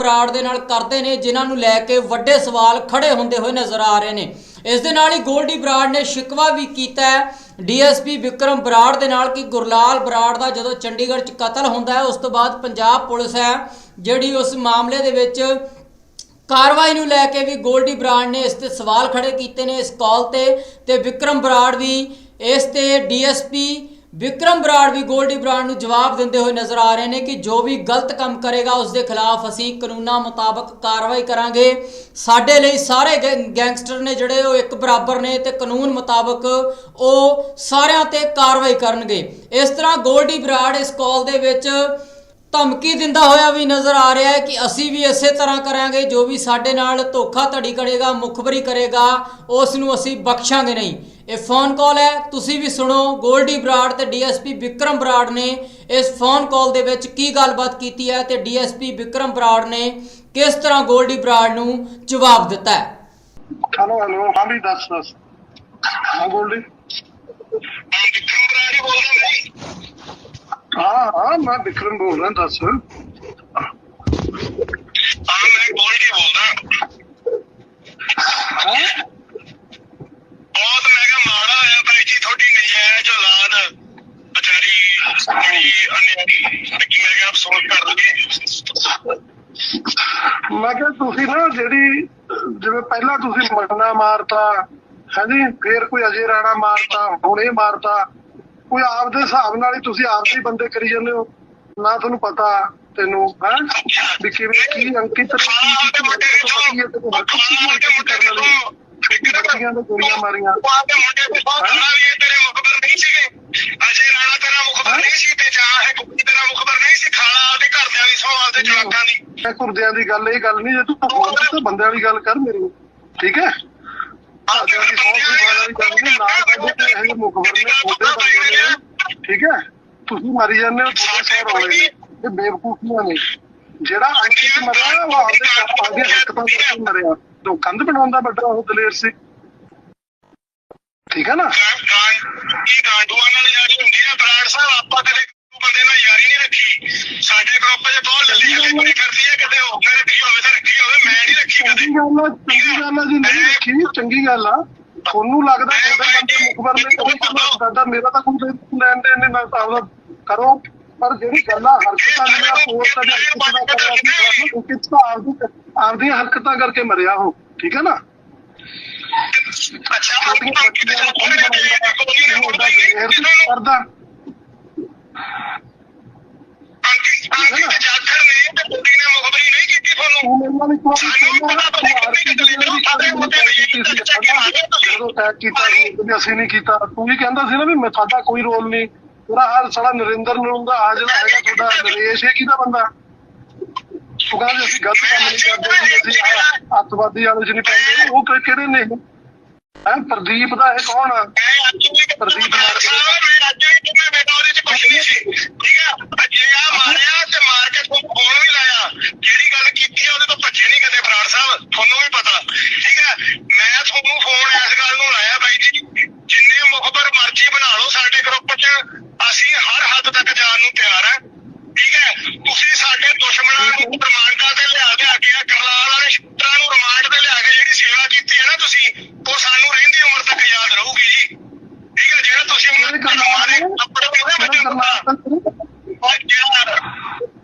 ਬਰਾੜ ਦੇ ਨਾਲ ਕਰਦੇ ਨੇ, ਜਿਨ੍ਹਾਂ ਨੂੰ ਲੈ ਕੇ ਵੱਡੇ ਸਵਾਲ ਖੜੇ ਹੁੰਦੇ ਹੋਏ ਨਜ਼ਰ ਆ ਰਹੇ ਨੇ। ਇਸ ਦੇ ਨਾਲ ਹੀ ਗੋਲਡੀ ਬਰਾੜ ਨੇ ਸ਼ਿਕਵਾ ਵੀ ਕੀਤਾ ਹੈ। ਡੀਐਸਪੀ ਵਿਕਰਮ ਬਰਾੜ ਦੇ ਨਾਲ ਕਿ ਗੁਰਲਾਲ ਬਰਾੜ ਦਾ ਜਦੋਂ ਚੰਡੀਗੜ੍ਹ 'ਚ ਕਤਲ ਹੁੰਦਾ ਹੈ, ਉਸ ਤੋਂ ਬਾਅਦ ਪੰਜਾਬ ਪੁਲਿਸ ਹੈ, ਜਿਹੜੀ ਉਸ ਮਾਮਲੇ ਦੇ ਵਿੱਚ ਕਾਰਵਾਈ ਨੂੰ ਲੈ ਕੇ ਵੀ ਗੋਲਡੀ ਬਰਾੜ ਨੇ ਇਸ ਤੇ ਸਵਾਲ ਖੜੇ ਕੀਤੇ ਨੇ ਇਸ ਕਾਲ ਤੇ। ਤੇ ਵਿਕਰਮ ਬਰਾੜ ਵੀ ਇਸ ਤੇ ਡੀਐਸਪੀ ਵਿਕਰਮ ਬਰਾੜ ਵੀ ਗੋਲਡੀ ਬਰਾੜ ਨੂੰ ਜਵਾਬ ਦਿੰਦੇ ਹੋਏ ਨਜ਼ਰ ਆ ਰਹੇ ਨੇ ਕਿ ਜੋ ਵੀ ਗਲਤ ਕੰਮ ਕਰੇਗਾ, ਉਸ ਦੇ ਖਿਲਾਫ ਅਸੀਂ ਕਾਨੂੰਨਾਂ ਮੁਤਾਬਕ ਕਾਰਵਾਈ ਕਰਾਂਗੇ। ਸਾਡੇ ਲਈ ਸਾਰੇ ਗੈਂ- ਗੈਂਗਸਟਰ ਨੇ ਜਿਹੜੇ ਉਹ ਇੱਕ ਬਰਾਬਰ ਨੇ ਤੇ ਕਾਨੂੰਨ ਮੁਤਾਬਕ ਉਹ ਸਾਰਿਆਂ ਤੇ ਕਾਰਵਾਈ ਕਰਨਗੇ। ਇਸ ਤਰ੍ਹਾਂ ਗੋਲਡੀ ਬਰਾੜ ਇਸ ਕਾਲ ਦੇ ਵਿੱਚ ਧਮਕੀ ਦਿੰਦਾ ਹੋਇਆ ਵੀ ਨਜ਼ਰ ਆ ਰਿਹਾ ਹੈ ਕਿ ਅਸੀਂ ਵੀ ਇਸੇ ਤਰ੍ਹਾਂ ਕਰਾਂਗੇ, ਜੋ ਵੀ ਸਾਡੇ ਨਾਲ ਧੋਖਾ ਧੜੀ ਕਰੇਗਾ, ਮੁਖਬਰੀ ਕਰੇਗਾ, ਉਸ ਨੂੰ ਅਸੀਂ ਬਖਸ਼ਾਂਗੇ ਨਹੀਂ। ਇਹ ਫੋਨ ਕਾਲ ਹੈ। ਤੁਸੀਂ ਵੀ ਸੁਣੋ ਗੋਲਡੀ ਬਰਾੜ ਤੇ ਡੀਐਸਪੀ ਵਿਕਰਮ ਬਰਾੜ ਨੇ ਇਸ ਫੋਨ ਕਾਲ ਦੇ ਵਿੱਚ ਕੀ ਗੱਲਬਾਤ ਕੀਤੀ ਹੈ ਤੇ ਡੀਐਸਪੀ ਵਿਕਰਮ ਬਰਾੜ ਨੇ ਕਿਸ ਤਰ੍ਹਾਂ ਗੋਲਡੀ ਬਰਾੜ ਨੂੰ ਜਵਾਬ ਦਿੱਤਾ ਹੈ? ਹੈਲੋ ਹੈਲੋ ਹਾਂ ਵੀ ਦੱਸ ਦੱਸ। ਹਾਂ ਗੋਲਡੀ ਵਿਕਰਮ ਬਰਾੜੀ ਬੋਲਦਾ ਨਹੀਂ ਹਾਂ ਹਾਂ ਮੈਂ ਵਿਕਰਮ ਬੋਲ ਰਿਹਾ ਦੱਸ। ਹਾਂ ਮੈਂ ਗੋਲਡੀ ਬੋਲਦਾ ਹਾਂ? ਬਹੁਤ ਮੈਂ ਕਿਹਾ ਮਾੜਾ ਹੋਇਆ ਬਾਈ ਜੀ ਤੁਹਾਡੀ ਨਜਾਇਜ਼ ਔਲਾਦ ਵਿਚਾਰੀ ਬੜੀ ਅਨਿਆਰੀ ਕਿ ਮੈਂ ਕਿਹਾ ਅਫਸੋਸ ਕਰ ਲਗੇ ਮੈਂ ਕਿਹਾ ਤੁਸੀਂ ਨਾ ਜਿਹੜੀ ਜਿਵੇਂ ਪਹਿਲਾਂ ਤੁਸੀਂ ਮਰਨਾ ਮਾਰਤਾ ਹਾਂਜੀ ਫੇਰ ਕੋਈ ਅਜੇ ਰਾਣਾ ਮਾਰਤਾ ਹੁਣ ਇਹ ਮਾਰਤਾ ਕੋਈ ਆਪਦੇ ਹਿਸਾਬ ਨਾਲ ਹੀ ਤੁਸੀਂ ਆਪਦੇ ਹੀ ਬੰਦੇ ਕਰੀ ਜਾਂਦੇ ਹੋ। ਨਾ ਤੁਹਾਨੂੰ ਪਤਾ ਤੈਨੂੰ ਹੈ? ਵੀ ਕਿਵੇਂ ਕੀ ਅੰਕਿਤ ਕੀ ਕੀ ਕੀ ਪਤਾ ਕੀ ਹੈ ਤੇ ਹਰ ਕੁਝ ਕੀ ਕਰਨ ਵਾਲੀ ਬੱਚੀਆਂ ਦੇ ਗੋਲੀਆਂ ਮਾਰੀਆਂ ਮੁੰਡੇ ਤੇ ਬਹੁਤ ਸਾਰਾ ਵੀ ਇਹ ਤੇਰੇ ਮੁਖਬਰ ਨਹੀਂ ਸੀਗੇ। ਅਜੇ ਰਾਣਾ ਤੇਰਾ ਮੁਖਬਰ ਨਹੀਂ ਸੀ ਤੇ ਜਾਂ ਇਹ ਕੁੜੀ ਤੇਰਾ ਮੁਖਬਰ ਨਹੀਂ ਸੀ ਖਾਲਾ ਆਪਦੇ ਘਰਦਿਆਂ ਦੀ ਸੌ ਆਪਦੇ ਜਵਾਕਾਂ ਦੀ। ਮੈਂ ਕੁਰਦਿਆਂ ਦੀ ਗੱਲ ਇਹ ਗੱਲ ਨਹੀਂ ਜੇ ਤੂੰ ਫੋਨ ਤੇ ਬੰਦਿਆਂ ਦੀ ਗੱਲ ਕਰ ਮੇਰੀ ਠੀਕ ਹੈ? ਘਰਦਿਆਂ ਦੀ ਸੌ ਦੀ ਵਾਲੀ ਗੱਲ ਨਹੀਂ ਨਾ ਸਾਡੇ ਤੇ ਇਹ ਮੁਖਬਰ ਨੇ ਛੋਟੇ ਬੰਦੇ ਨੇ? ਠੀਕ ਹੈ? ਤੁਸੀਂ ਮਰੀ ਜਾਂਦੇ ਹੋ ਤੁਹਾਡੇ ਸੌ ਰੋਲੇ ਨੇ ਇਹ ਬੇਵਕੂਫੀਆਂ ਨੇ। ਜਿਹੜਾ ਅੰਕਿਤ ਮਰਿਆ ਉਹ ਆਪਦੇ ਆਪਦੇ ਹਰਕਤਾਂ ਕਰਕੇ ਮਰਿਆ? ਤੋਂ ਕੰਧ ਬਣਾਉਂਦਾ ਵੱਡਾ ਉਹ ਦਲੇਰ ਸੀ। ਠੀਕ ਹੈ ਨਾ? ਕੀ ਗਾਂਡੂਆਂ ਨਾਲ ਯਾਰੀ ਹੁੰਦੀ ਹੈ ਬਰਾੜ ਸਾਹਿਬ ਆਪਾਂ ਕਦੇ ਬੰਦੇ ਨਾਲ ਯਾਰੀ ਨਹੀਂ ਰੱਖੀ। ਸਾਡੇ ਗਰੁੱਪ 'ਚ ਬਹੁਤ ਲੱਲੀ ਗੱਲੀ ਕੁੜੀ ਕਰਦੀ ਹੈ ਕਦੇ ਉਹ ਰੱਖੀ ਹੋਵੇ ਤਾਂ ਰੱਖੀ ਹੋਵੇ ਮੈਂ ਨਹੀਂ ਰੱਖੀ ਕਦੇ। ਚੰਗੀ ਗੱਲ ਆ ਚੰਗੀ ਗੱਲ ਆ ਜੀ ਨਹੀਂ ਰੱਖੀ ਚੰਗੀ ਗੱਲ ਆ। ਤੁਹਾਨੂੰ ਲੱਗਦਾ ਤੁਹਾਡੇ ਬੰਦੇ ਮੁਖਬਰ ਨੇ ਕਦੇ ਤੁਹਾਨੂੰ ਦਾਦਾ ਮੇਰਾ ਤਾਂ ਕੋਈ ਲੈਣ ਦੇਣ ਨਹੀਂ ਮੈਂ ਤਾਂ ਕਰੋ। ਪਰ ਜਿਹੜੀ ਗੱਲ ਹਰਕਤਾਂ ਜਿਹੜੀਆਂ ਪੋਸਟ ਦਾ ਹਰਕਤਾਂ ਦਾ ਕਰਿਆ ਸੀ ਉਹ ਕਿਸ ਤਾਂ ਆਪਦੀ ਆਪਦੀਆਂ ਹਰਕਤਾਂ ਕਰਕੇ ਮਰਿਆ ਉਹ ਠੀਕ ਹੈ ਨਾ? ਅੱਛਾ ਛੋਟੀਆਂ ਬੱਚੀਆਂ ਨੂੰ ਕਰਦਾ। ਅੰਕਿਤ ਜਾਖਰ ਨੇ? ਤੇ ਕੁੜੀ ਨੇ ਮੁਖਬਰੀ ਨਹੀਂ ਕੀਤੀ ਤੁਹਾਨੂੰ। ਸਾਡੇ ਮੁੱਦੇ ਜਦੋਂ ਸੀ ਅਸੀਂ ਨਹੀਂ ਤੂੰ ਵੀ ਕਹਿੰਦਾ ਸੀ ਨਾ ਵੀ ਸਾਡਾ ਕੋਈ ਰੋਲ ਨਹੀਂ। ਤੇਰਾ ਹਰ ਸਾਲਾ ਨਰਿੰਦਰ ਨੂੰ ਦਾ ਆ ਜਿਹੜਾ ਹੈਗਾ ਤੁਹਾਡਾ ਨਰੇਸ਼ ਹੈ ਕਿਹਦਾ ਬੰਦਾ? ਤੂੰ ਕਹਿੰਦਾ ਅਸੀਂ ਗਲਤ ਕੰਮ ਨਹੀਂ ਕਰਦੇ ਜੀ ਅਸੀਂ ਆਹ ਅੱਤਵਾਦੀ ਵਾਲੇ ਚ ਨਹੀਂ ਪੈਂਦੇ ਉਹ ਕਿ- ਕਿਹੜੇ ਨੇ ਹੈ ਪ੍ਰਦੀਪ ਦਾ ਇਹ ਕੌਣ ਆ? ਪ੍ਰਦੀਪ ਮਾਰ ਮੈਂ ਚ ਕੁਝ ਨਹੀਂ ਸੀ। ਠੀਕ ਆ? ਜੇ ਆ, ਮਾਰਿਆ ਤੇ ਮਾਰ ਕੇ ਤੁਹਾਨੂੰ ਫੋਨ ਵੀ ਲਾਇਆ। ਜਿਹੜੀ ਗੱਲ ਕੀਤੀ ਆ, ਉਹਦੇ ਤੋਂ ਭੱਜੇ ਨਹੀਂ ਕਦੇ ਬਰਾੜ ਸਾਹਿਬ। ਤੁਹਾਨੂੰ ਵੀ ਪਤਾ। ਠੀਕ ਆ? ਮੈਂ ਤੁਹਾਨੂੰ ਫੋਨ ਇਸ ਗੱਲ ਨੂੰ ਲਾਇਆ ਬਾਈ ਜੀ, ਜਿੰਨੇ ਮੁਖਬਰ ਮਰਜ਼ੀ ਬਣਾ ਲਓ ਸਾਡੇ ਗਰੁੱਪ 'ਚ, ਅਸੀਂ ਹਰ ਹੱਦ ਤੱਕ ਜਾਣ ਨੂੰ ਤਿਆਰ ਆ। ਠੀਕ ਹੈ ਤੁਸੀਂ ਸਾਡੇ ਦੁਸ਼ਮਣਾਂ ਨੂੰ ਰਮਾਂਡਾਂ ਤੇ ਲਿਆ ਲਿਆ ਕੇ ਆ ਕਰਲਾਲ ਵਾਲੇ ਸ਼ੂਟਰਾਂ ਨੂੰ ਰਿਮਾਂਡ ਤੇ ਲਿਆ ਕੇ ਜਿਹੜੀ ਸੇਵਾ ਕੀਤੀ ਹੈ ਨਾ ਤੁਸੀਂ, ਉਹ ਸਾਨੂੰ ਰਹਿੰਦੀ ਉਮਰ ਤੱਕ ਯਾਦ ਰਹੂਗੀ ਜੀ ਠੀਕ ਹੈ ਜਿਹੜਾ ਤੁਸੀਂ ਕਿਹੜੇ ਕਰਨਾਲ ਨੇ? ਕੱਪੜੇ ਉਹਦੇ ਵਿੱਚ ਕਿਹੜੇ ਕਰਨਾਲ ਔਰ ਜਿਹੜਾ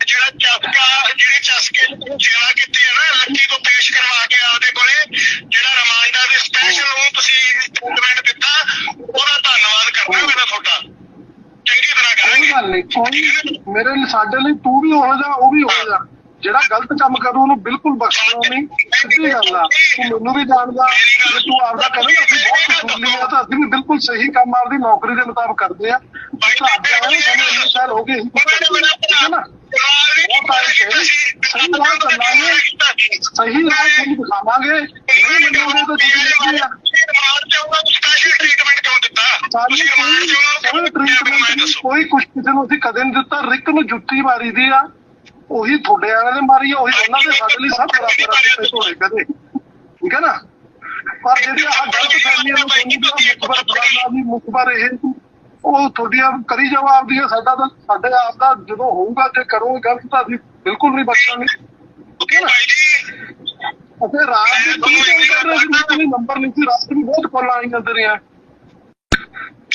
ਜਿਹੜਾ ਚਸਕਾ ਜਿਹੜੀ ਚਸਕੇ ਨੂੰ ਸੇਵਾ ਕੀਤੀ ਹੈ ਨਾ ਲੱਕੀ ਤੋਂ ਪੇਸ਼ ਕਰਵਾ ਕੇ ਆਪਦੇ ਕੋਲੇ ਜਿਹੜਾ ਰਮਾਂਡਾ ਦੇ ਸਪੈਸ਼ਲ ਨੂੰ ਤੁਸੀਂ ਸਟੇਟਮੈਂਟ ਦਿੱਤਾ ਉਹਦਾ ਧੰਨਵਾਦ ਕਰਨਾ ਮੇਰਾ ਤੁਹਾਡਾ ਚੰਗੀ ਤਰ੍ਹਾਂ ਕੋਈ ਕਰਾਂਗੇ ਗੱਲ ਨਹੀਂ ਕੋਈ ਮੇਰੇ ਲਈ, ਸਾਡੇ ਲਈ ਤੂੰ ਵੀ ਹੋ ਜਾ ਉਹ ਵੀ ਹੋ ਜਾ ਜਿਹੜਾ ਗਲਤ ਕੰਮ ਕਰੂ, ਉਹਨੂੰ ਬਿਲਕੁਲ ਬਖਸ਼ਣਾ ਨਹੀਂ। ਸਿੱਧੀ ਗੱਲ ਆ, ਤੂੰ ਮੈਨੂੰ ਵੀ ਜਾਣਦਾ, ਜੇ ਤੂੰ ਆਪਦਾ ਕਰੇ, ਅਸੀਂ ਬਹੁਤ ਕਸੂਰਲੀ ਆ ਤਾਂ ਅਸੀਂ ਵੀ ਬਿਲਕੁਲ ਸਹੀ ਕੰਮ ਆਪਦੀ ਨੌਕਰੀ ਦੇ ਮੁਤਾਬਕ ਕਰਦੇ ਆ। ਸਾਡੇ ਵਾਲੇ ਸਾਨੂੰ ਇੰਨੇ ਸਾਲ ਹੋ ਗਏ ਠੀਕ ਹੈ ਨਾ? ਬਹੁਤ ਆਏ ਸਹੀ ਰਾਹ ਚੱਲਾਂਗੇ, ਸਹੀ ਰਾਹ ਤੁਹਾਨੂੰ ਦਿਖਾਵਾਂਗੇ। ਨਹੀਂ ਮੰਨੋਗੇ ਤਾਂ ਤੁਸੀਂ ਦੇਖਦੇ ਆ? ਕੋਈ ਕੁਛ ਕਿਸੇ ਨੂੰ ਅਸੀਂ ਕਦੇ ਨਹੀਂ ਦਿੱਤਾ। ਰਿਕ ਨੂੰ ਜੁੱਤੀ ਮਾਰੀ ਦੀ ਆ। ਉਹੀ ਤੁਹਾਡੇ ਵਾਲਿਆਂ ਨੇ ਮਾਰੀ ਆ ਉਹੀ ਉਹਨਾਂ ਦੇ ਸਾਡੇ ਲਈ ਸਭ ਬਰਾਬਰ ਆ ਧੋੜੇ ਕਦੇ। ਠੀਕ ਹੈ ਨਾ? ਪਰ ਜਿਹੜੀ ਆਹ ਗਲਤ ਫਹਿਮੀਆਂ ਨੂੰ ਕਹਿੰਦੀ ਮੁਖਬਰ ਫਲਾਣਾ ਵੀ ਮੁਖਬਰ ਇਹ ਉਹ ਤੁਹਾਡੀਆਂ ਕਰੀ ਜਾਓ ਆਪਦੀਆਂ ਸਾਡਾ ਤਾਂ ਸਾਡੇ ਆਪ ਦਾ ਜਦੋਂ ਹੋਊਗਾ ਤੇ ਕਰੋਗੇ ਗਲਤ ਤਾਂ ਅਸੀਂ ਬਿਲਕੁਲ ਨਹੀਂ ਬਖਸ਼ਾਂਗੇ। ਠੀਕ ਹੈ ਨਾ? ਅਤੇ ਰਾਤ ਦੇ ਤੂੰ ਕਾਲ ਕਰ ਰਿਹਾ ਸੀ ਮੇਰੇ ਨੰਬਰ ਨਹੀਂ ਸੀ ਰਾਤ ਨੂੰ ਬਹੁਤ ਕਾਲਾਂ ਆਈਆਂ ਤੇਰੀਆਂ।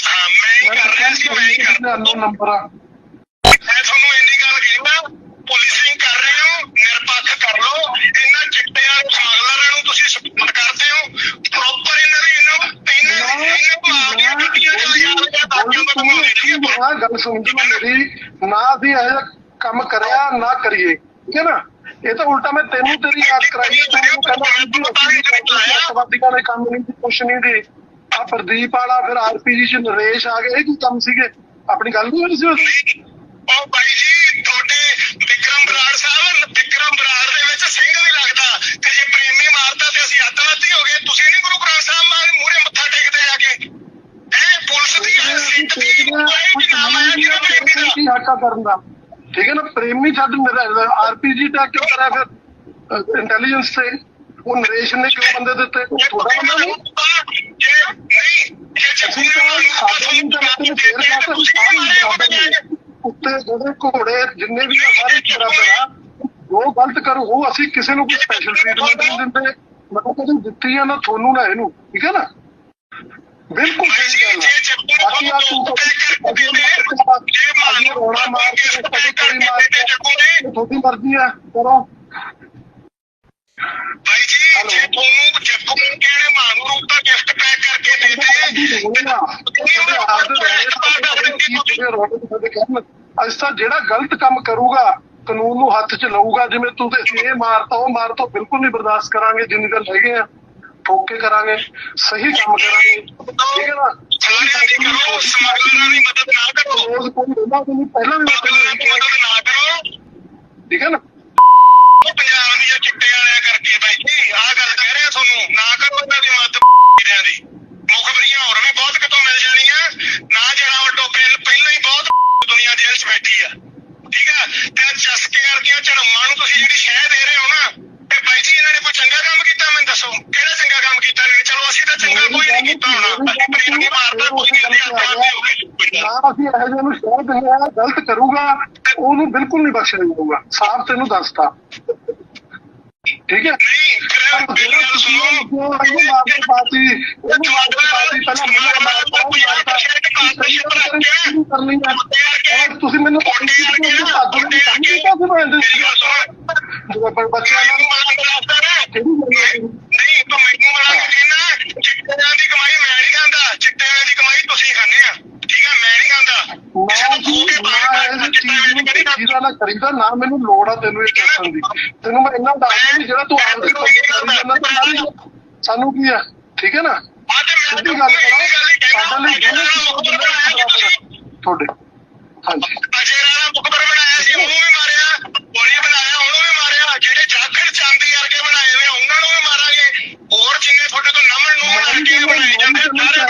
ਹਾਂ ਮੈਂ ਕਰ ਰਿਹਾ ਸੀ ਮੈਂ ਹੀ ਕਰ ਰਿਹਾ ਅਨਨੋਨ ਨੰਬਰ। ਆ ਮੈਂ ਤੁਹਾਨੂੰ ਇੰਨੀ ਗੱਲ ਕਹਿੰਦਾ ਪੁਲਿਸਿੰਗ ਕਰ ਰਹੇ ਹੋ ਨਿਰਪੱਖ ਕਰ ਲਓ ਇਹਨਾਂ ਚਿੱਟਿਆਂ ਸਮਗਲਰਾਂ ਨੂੰ ਤੁਸੀਂ ਸਪੋਰਟ ਕਰਦੇ ਹੋ ਪ੍ਰੋਪਰ ਇਹਨਾਂ ਦੇ ਇਹਨਾਂ ਇਹਨਾਂ ਇਹਨਾਂ ਮਾਰੀਆਂ ਗੱਡੀਆਂ ਚ ਯਾਰ ਜਾਂ ਦਾਜੀਆਂ ਦਾ ਕੰਮ ਹੋਣੀ ਚਾਹੀਦੀ ਨਾ ਗੱਲ ਸੁਣ ਜੀ ਮੇਰੀ ਨਾ ਅਸੀਂ ਇਹ ਕੰਮ ਕਰਿਆ ਨਾ ਕਰੀਏ। ਠੀਕ ਹੈ ਨਾ? ਇਹ ਤਾਂ ਉਲਟਾ ਮੈਂ ਤੈਨੂੰ ਤੇਰੀ ਯਾਦ ਕਰਾਈ ਹੈ ਤੈਨੂੰ ਕਹਿੰਦਾ ਸੀ ਵੀ ਅਸੀਂ ਅੱਤਵਾਦੀਆਂ ਦੇ ਕੰਮ ਨਹੀਂ ਕੁਛ ਨਹੀਂ ਦੇ ਆ ਪ੍ਰਦੀਪ ਵਾਲਾ ਫਿਰ ਆਰਪੀਜੀ ਚ ਨਰੇਸ਼ ਆ ਗਏ ਇਹ ਕੀ ਕੰਮ ਸੀਗੇ? ਆਪਣੀ ਗੱਲ ਨਹੀਂ ਹੋਈ ਸੀ ਉਹ ਬਾਈ ਜੀ ਤੁਹਾਡੇ ਵਿਕਰਮ ਬਰਾੜ ਸਾਹਿਬ ਵਿਕਰਮ ਬਰਾੜ ਦੇ ਵਿੱਚ ਸਿੰਘ ਵੀ ਲੱਗਦਾ। ਤੇ ਜੇ ਪ੍ਰੇਮੀ ਮਾਰਦਾ ਤੇ ਅਸੀਂ ਅੱਤਵਾਦੀ ਹੋ ਗਏ। ਤੁਸੀਂ ਨਹੀਂ ਗੁਰੂ ਗ੍ਰੰਥ ਸਾਹਿਬ ਮਾਰੇ ਮੂਹਰੇ ਮੱਥਾ ਟੇਕਦੇ ਜਾ ਕੇ। ਇਹ ਪੁਲਿਸ ਦੀ ਸਿੱਖ ਦੀ ਕੋਈ ਨਾਮ ਆਇਆ ਜਿਹੜਾ ਪ੍ਰੇਮੀ ਦਾ? ਕੀ ਹੱਕਾ ਕਰਨ ਦਾ? ਠੀਕ ਹੈ ਨਾ ਪ੍ਰੇਮੀ ਛੱਡ ਆਰਪੀਜੀ ਦਾ ਕਿਉਂ ਕਰਿਆ ਫਿਰ? ਇੰਟੈਲੀਜੈਂਸ ਤੇ। ਉਹ ਨਰੇਸ਼ ਨੇ ਕਿਉਂ ਬੰਦੇ ਦਿੱਤੇ? ਉਹ ਥੋੜਾ ਬੰਦਾ ਨਹੀਂ। ਅਸੀਂ ਤਾਂ ਸਾਡੇ ਨੂੰ ਤਾਂ ਫੇਰ ਸਾਰੇ ਉੱਤੇ ਜਿਹੜੇ ਘੋੜੇ ਜਿੰਨੇ ਵੀ ਆ ਸਾਰੇ ਬਰਾਬਰ ਆ। ਉਹ ਗਲਤ ਕਰੂ ਉਹ ਅਸੀਂ ਕਿਸੇ ਨੂੰ ਕੋਈ ਸਪੈਸ਼ਲ ਟ੍ਰੀਟਮੈਂਟ ਨਹੀਂ ਦਿੰਦੇ। ਮਤਲਬ ਕਦੇ ਦਿੱਤੀ ਆ ਨਾ ਤੁਹਾਨੂੰ ਨਾ ਇਹਨੂੰ। ਠੀਕ ਹੈ ਨਾ? ਬਿਲਕੁਲ ਸਹੀ ਗੱਲ ਹੈ ਬਾਕੀ ਆ। ਤੂੰ ਅਜੇ ਅਜੇ ਰੋਣਾ ਮਾਰ ਕੇ ਕਦੇ ਕੋਈ ਮਾਰ ਕੇ ਤੁਹਾਡੀ ਮਰਜ਼ੀ ਆ ਕਰੋ। ਭਾਈ ਜੀ ਜੇ ਤੁਹਾਨੂੰ ਜੱਗੂ ਕਹਿੰਦੇ ਮਾਨੂੰ ਦਾ ਗਿਫਟ ਪੈਕ ਕਰਕੇ ਦੇ ਦੇ। ਅੱਜ ਤਾਂ ਜਿਹੜਾ ਗਲਤ ਕੰਮ ਕਰੂਗਾ ਕਾਨੂੰਨ ਨੂੰ ਹੱਥ 'ਚ ਲਊਗਾ ਜਿਵੇਂ ਤੂੰ ਤੇ ਇਹ ਮਾਰਤਾ ਉਹ ਮਾਰਤਾ ਬਿਲਕੁਲ ਨਹੀਂ ਬਰਦਾਸ਼ਤ ਕਰਾਂਗੇ ਜਿੰਨੀ ਗੱਲ ਹੈਗੇ ਆ। ਠੋਕ ਕੇ ਕਰਾਂਗੇ ਸਹੀ ਕੰਮ ਕਰਾਂਗੇ ਠੀਕ ਹੈ ਨਾ? ਸਾਰਿਆਂ ਦੀ ਕਰੋ ਸਮਗਲਰਾਂ ਦੀ ਮਦਦ ਨਾ ਕਰੋ। ਰੋਜ਼ ਕੋਈ ਪਹਿਲਾਂ ਵੀ ਮਦਦ ਨਾ ਕਰੋ ਠੀਕ ਹੈ ਨਾ ਉਹ ਪੰਜਾਬ ਦੀਆਂ ਚਿੱਟੇ ਵਾਲਿਆਂ ਕਰਕੇ ਬਾਈ ਜੀ ਆਹ ਗੱਲ ਕਹਿ ਰਿਹਾ ਤੁਹਾਨੂੰ ਨਾ ਕਰੋ ਇਹਨਾਂ ਦੀ ਮਦਦ ਚਿੱਟਿਆਂ ਦੀ ਮੁਖਬਰੀਆਂ ਹੋਰ ਵੀ ਬਹੁਤ ਕਿਤੋਂ ਮਿਲ ਜਾਣੀਆਂ ਨਾ ਜਿਹੜਾ ਵੱਡੋ ਪਹਿਲ ਪਹਿਲਾਂ ਹੀ ਬਹੁਤ ਦੁਨੀਆ ਜੇਲ੍ਹ 'ਚ ਬੈਠੀ ਆ ਠੀਕ ਆ ਤੇ ਆਹ ਚਸਕੇ ਵਰਗੀਆਂ ਝੜਮਾਂ ਨੂੰ ਤੁਸੀਂ ਜਿਹੜੀ ਸ਼ਹਿ ਦੇ ਰਹੇ ਹੋ ਨਾ ਤੇ ਬਾਈ ਜੀ ਇਹਨਾਂ ਨੇ ਕੋਈ ਚੰਗਾ ਕੰਮ ਕੀਤਾ ਮੈਨੂੰ ਦੱਸੋ ਕਿਹੜਾ ਚੰਗਾ ਕੰਮ ਕੀਤਾ ਇਹਨਾਂ ਨੇ ਚਲੋ ਅਸੀਂ ਤਾਂ ਚੰਗਾ ਕੋਈ ਨਹੀਂ ਕੀਤਾ ਹੋਣਾ ਅਸੀਂ ਪ੍ਰੇਮ ਨਹੀਂ ਮਾਰਦਾ ਕੋਈ ਨਹੀਂ ਅਸੀਂ ਆਜ਼ਾਦ ਹੋ ਗਏ ਨਾ ਅਸੀਂ ਇਹੋ ਦਿੰਦੇ ਆ ਗਲਤ ਕਰੂਗਾ ਉਹਨੂੰ ਬਿਲਕੁਲ ਨਹੀਂ ਬਖਸ਼ਿਆ ਜਾਊਗਾ ਸਾਫ਼ ਤੈਨੂੰ ਦੱਸਤਾ। ਠੀਕ ਹੈ? ਤੁਸੀਂ ਮੈਨੂੰ ਮਾਰਦਾ ਸਹੀ ਕਰ ਲਈ ਔਰ ਤੁਸੀਂ ਮੈਨੂੰ ਕੋਟੇ ਵਰਗੇ ਨਾ ਕੋਟੇ ਵਰਗੇ ਮੇਰੀ ਗੱਲ ਸੁਣ ਬੱਚਿਆਂ ਮੈਨੂੰ ਨੂੰ ਮਲੰਗ ਦੱਸਦਾ ਨਾ ਕਿਹੜੀ ਗੱਲ ਨਹੀਂ ਤੂੰ ਮੈਨੂੰ ਮਲੰਗ ਕਹਿਣਾ ਚਿੱਟਿਆਂ ਦੀ ਕਮਾਈ ਮੈਂ ਨਹੀਂ ਖਾਂਦਾ ਚਿੱਟਿਆਂ ਦੀ ਕਮਾਈ ਤੁਸੀਂ ਖਾਂਦੇ ਆ ਠੀਕ ਹੈ ਮੈਂ ਨਹੀਂ ਖਾਂਦਾ ਕਿਸੇ ਮੈਂ ਨੂੰ ਖੋ ਕੇ ਮੈਂ ਪਾਣੀ ਇਹ ਚਿੱਟਿਆਂ ਚੀਜ਼ ਦੀ ਕਦੀ ਨੂੰ ਚੀਜ਼ਾਂ ਨਾ ਮੈਨੂੰ ਲੋੜ ਆ ਤੈਨੂੰ ਇਹ ਦੱਸਣ ਦੀ। ਤੈਨੂੰ ਮੈਂ ਇੰਨਾ ਦੱਸ ਦਿੰਦੀ ਜਿਹੜਾ ਤੂੰ ਆਪ ਦੇ ਤਾਂ ਸਾਨੂੰ ਕੀ ਆ? ਠੀਕ ਹੈ ਨਾ? ਤੇ ਸਿੱਧੀ ਤਾਂ ਗੱਲ ਕਰੋ। ਸਾਡੇ ਲਈ ਦੋਨੋਂ ਤੁਸੀਂ ਤੁਹਾਡੇ। ਹਾਂਜੀ। ਅਜੇ ਰਾਣਾ ਮੁਖਬਰ ਬਣਾਇਆ ਸੀ ਉਹਨੂੰ ਵੀ ਮਾਰਿਆ ਗੋਲੀ ਬਣਾਇਆ ਉਹਨੂੰ ਵੀ ਜਿਹੜੇ ਜਾਖੜ ਚਾਂਦੀ ਵਰਗੇ ਬਣਾਏ ਹੋਏ ਉਹਨਾਂ ਨੂੰ ਵੀ ਮਾਰਾਂਗੇ। ਹੋਰ ਜਿੰਨੇ ਤੁਹਾਡੇ ਤੋਂ ਨਮਨ ਨੂੰ ਬਣਾ ਕੇ ਬਣਾਏ ਜਾਂਦੇ ਸਾਰੇ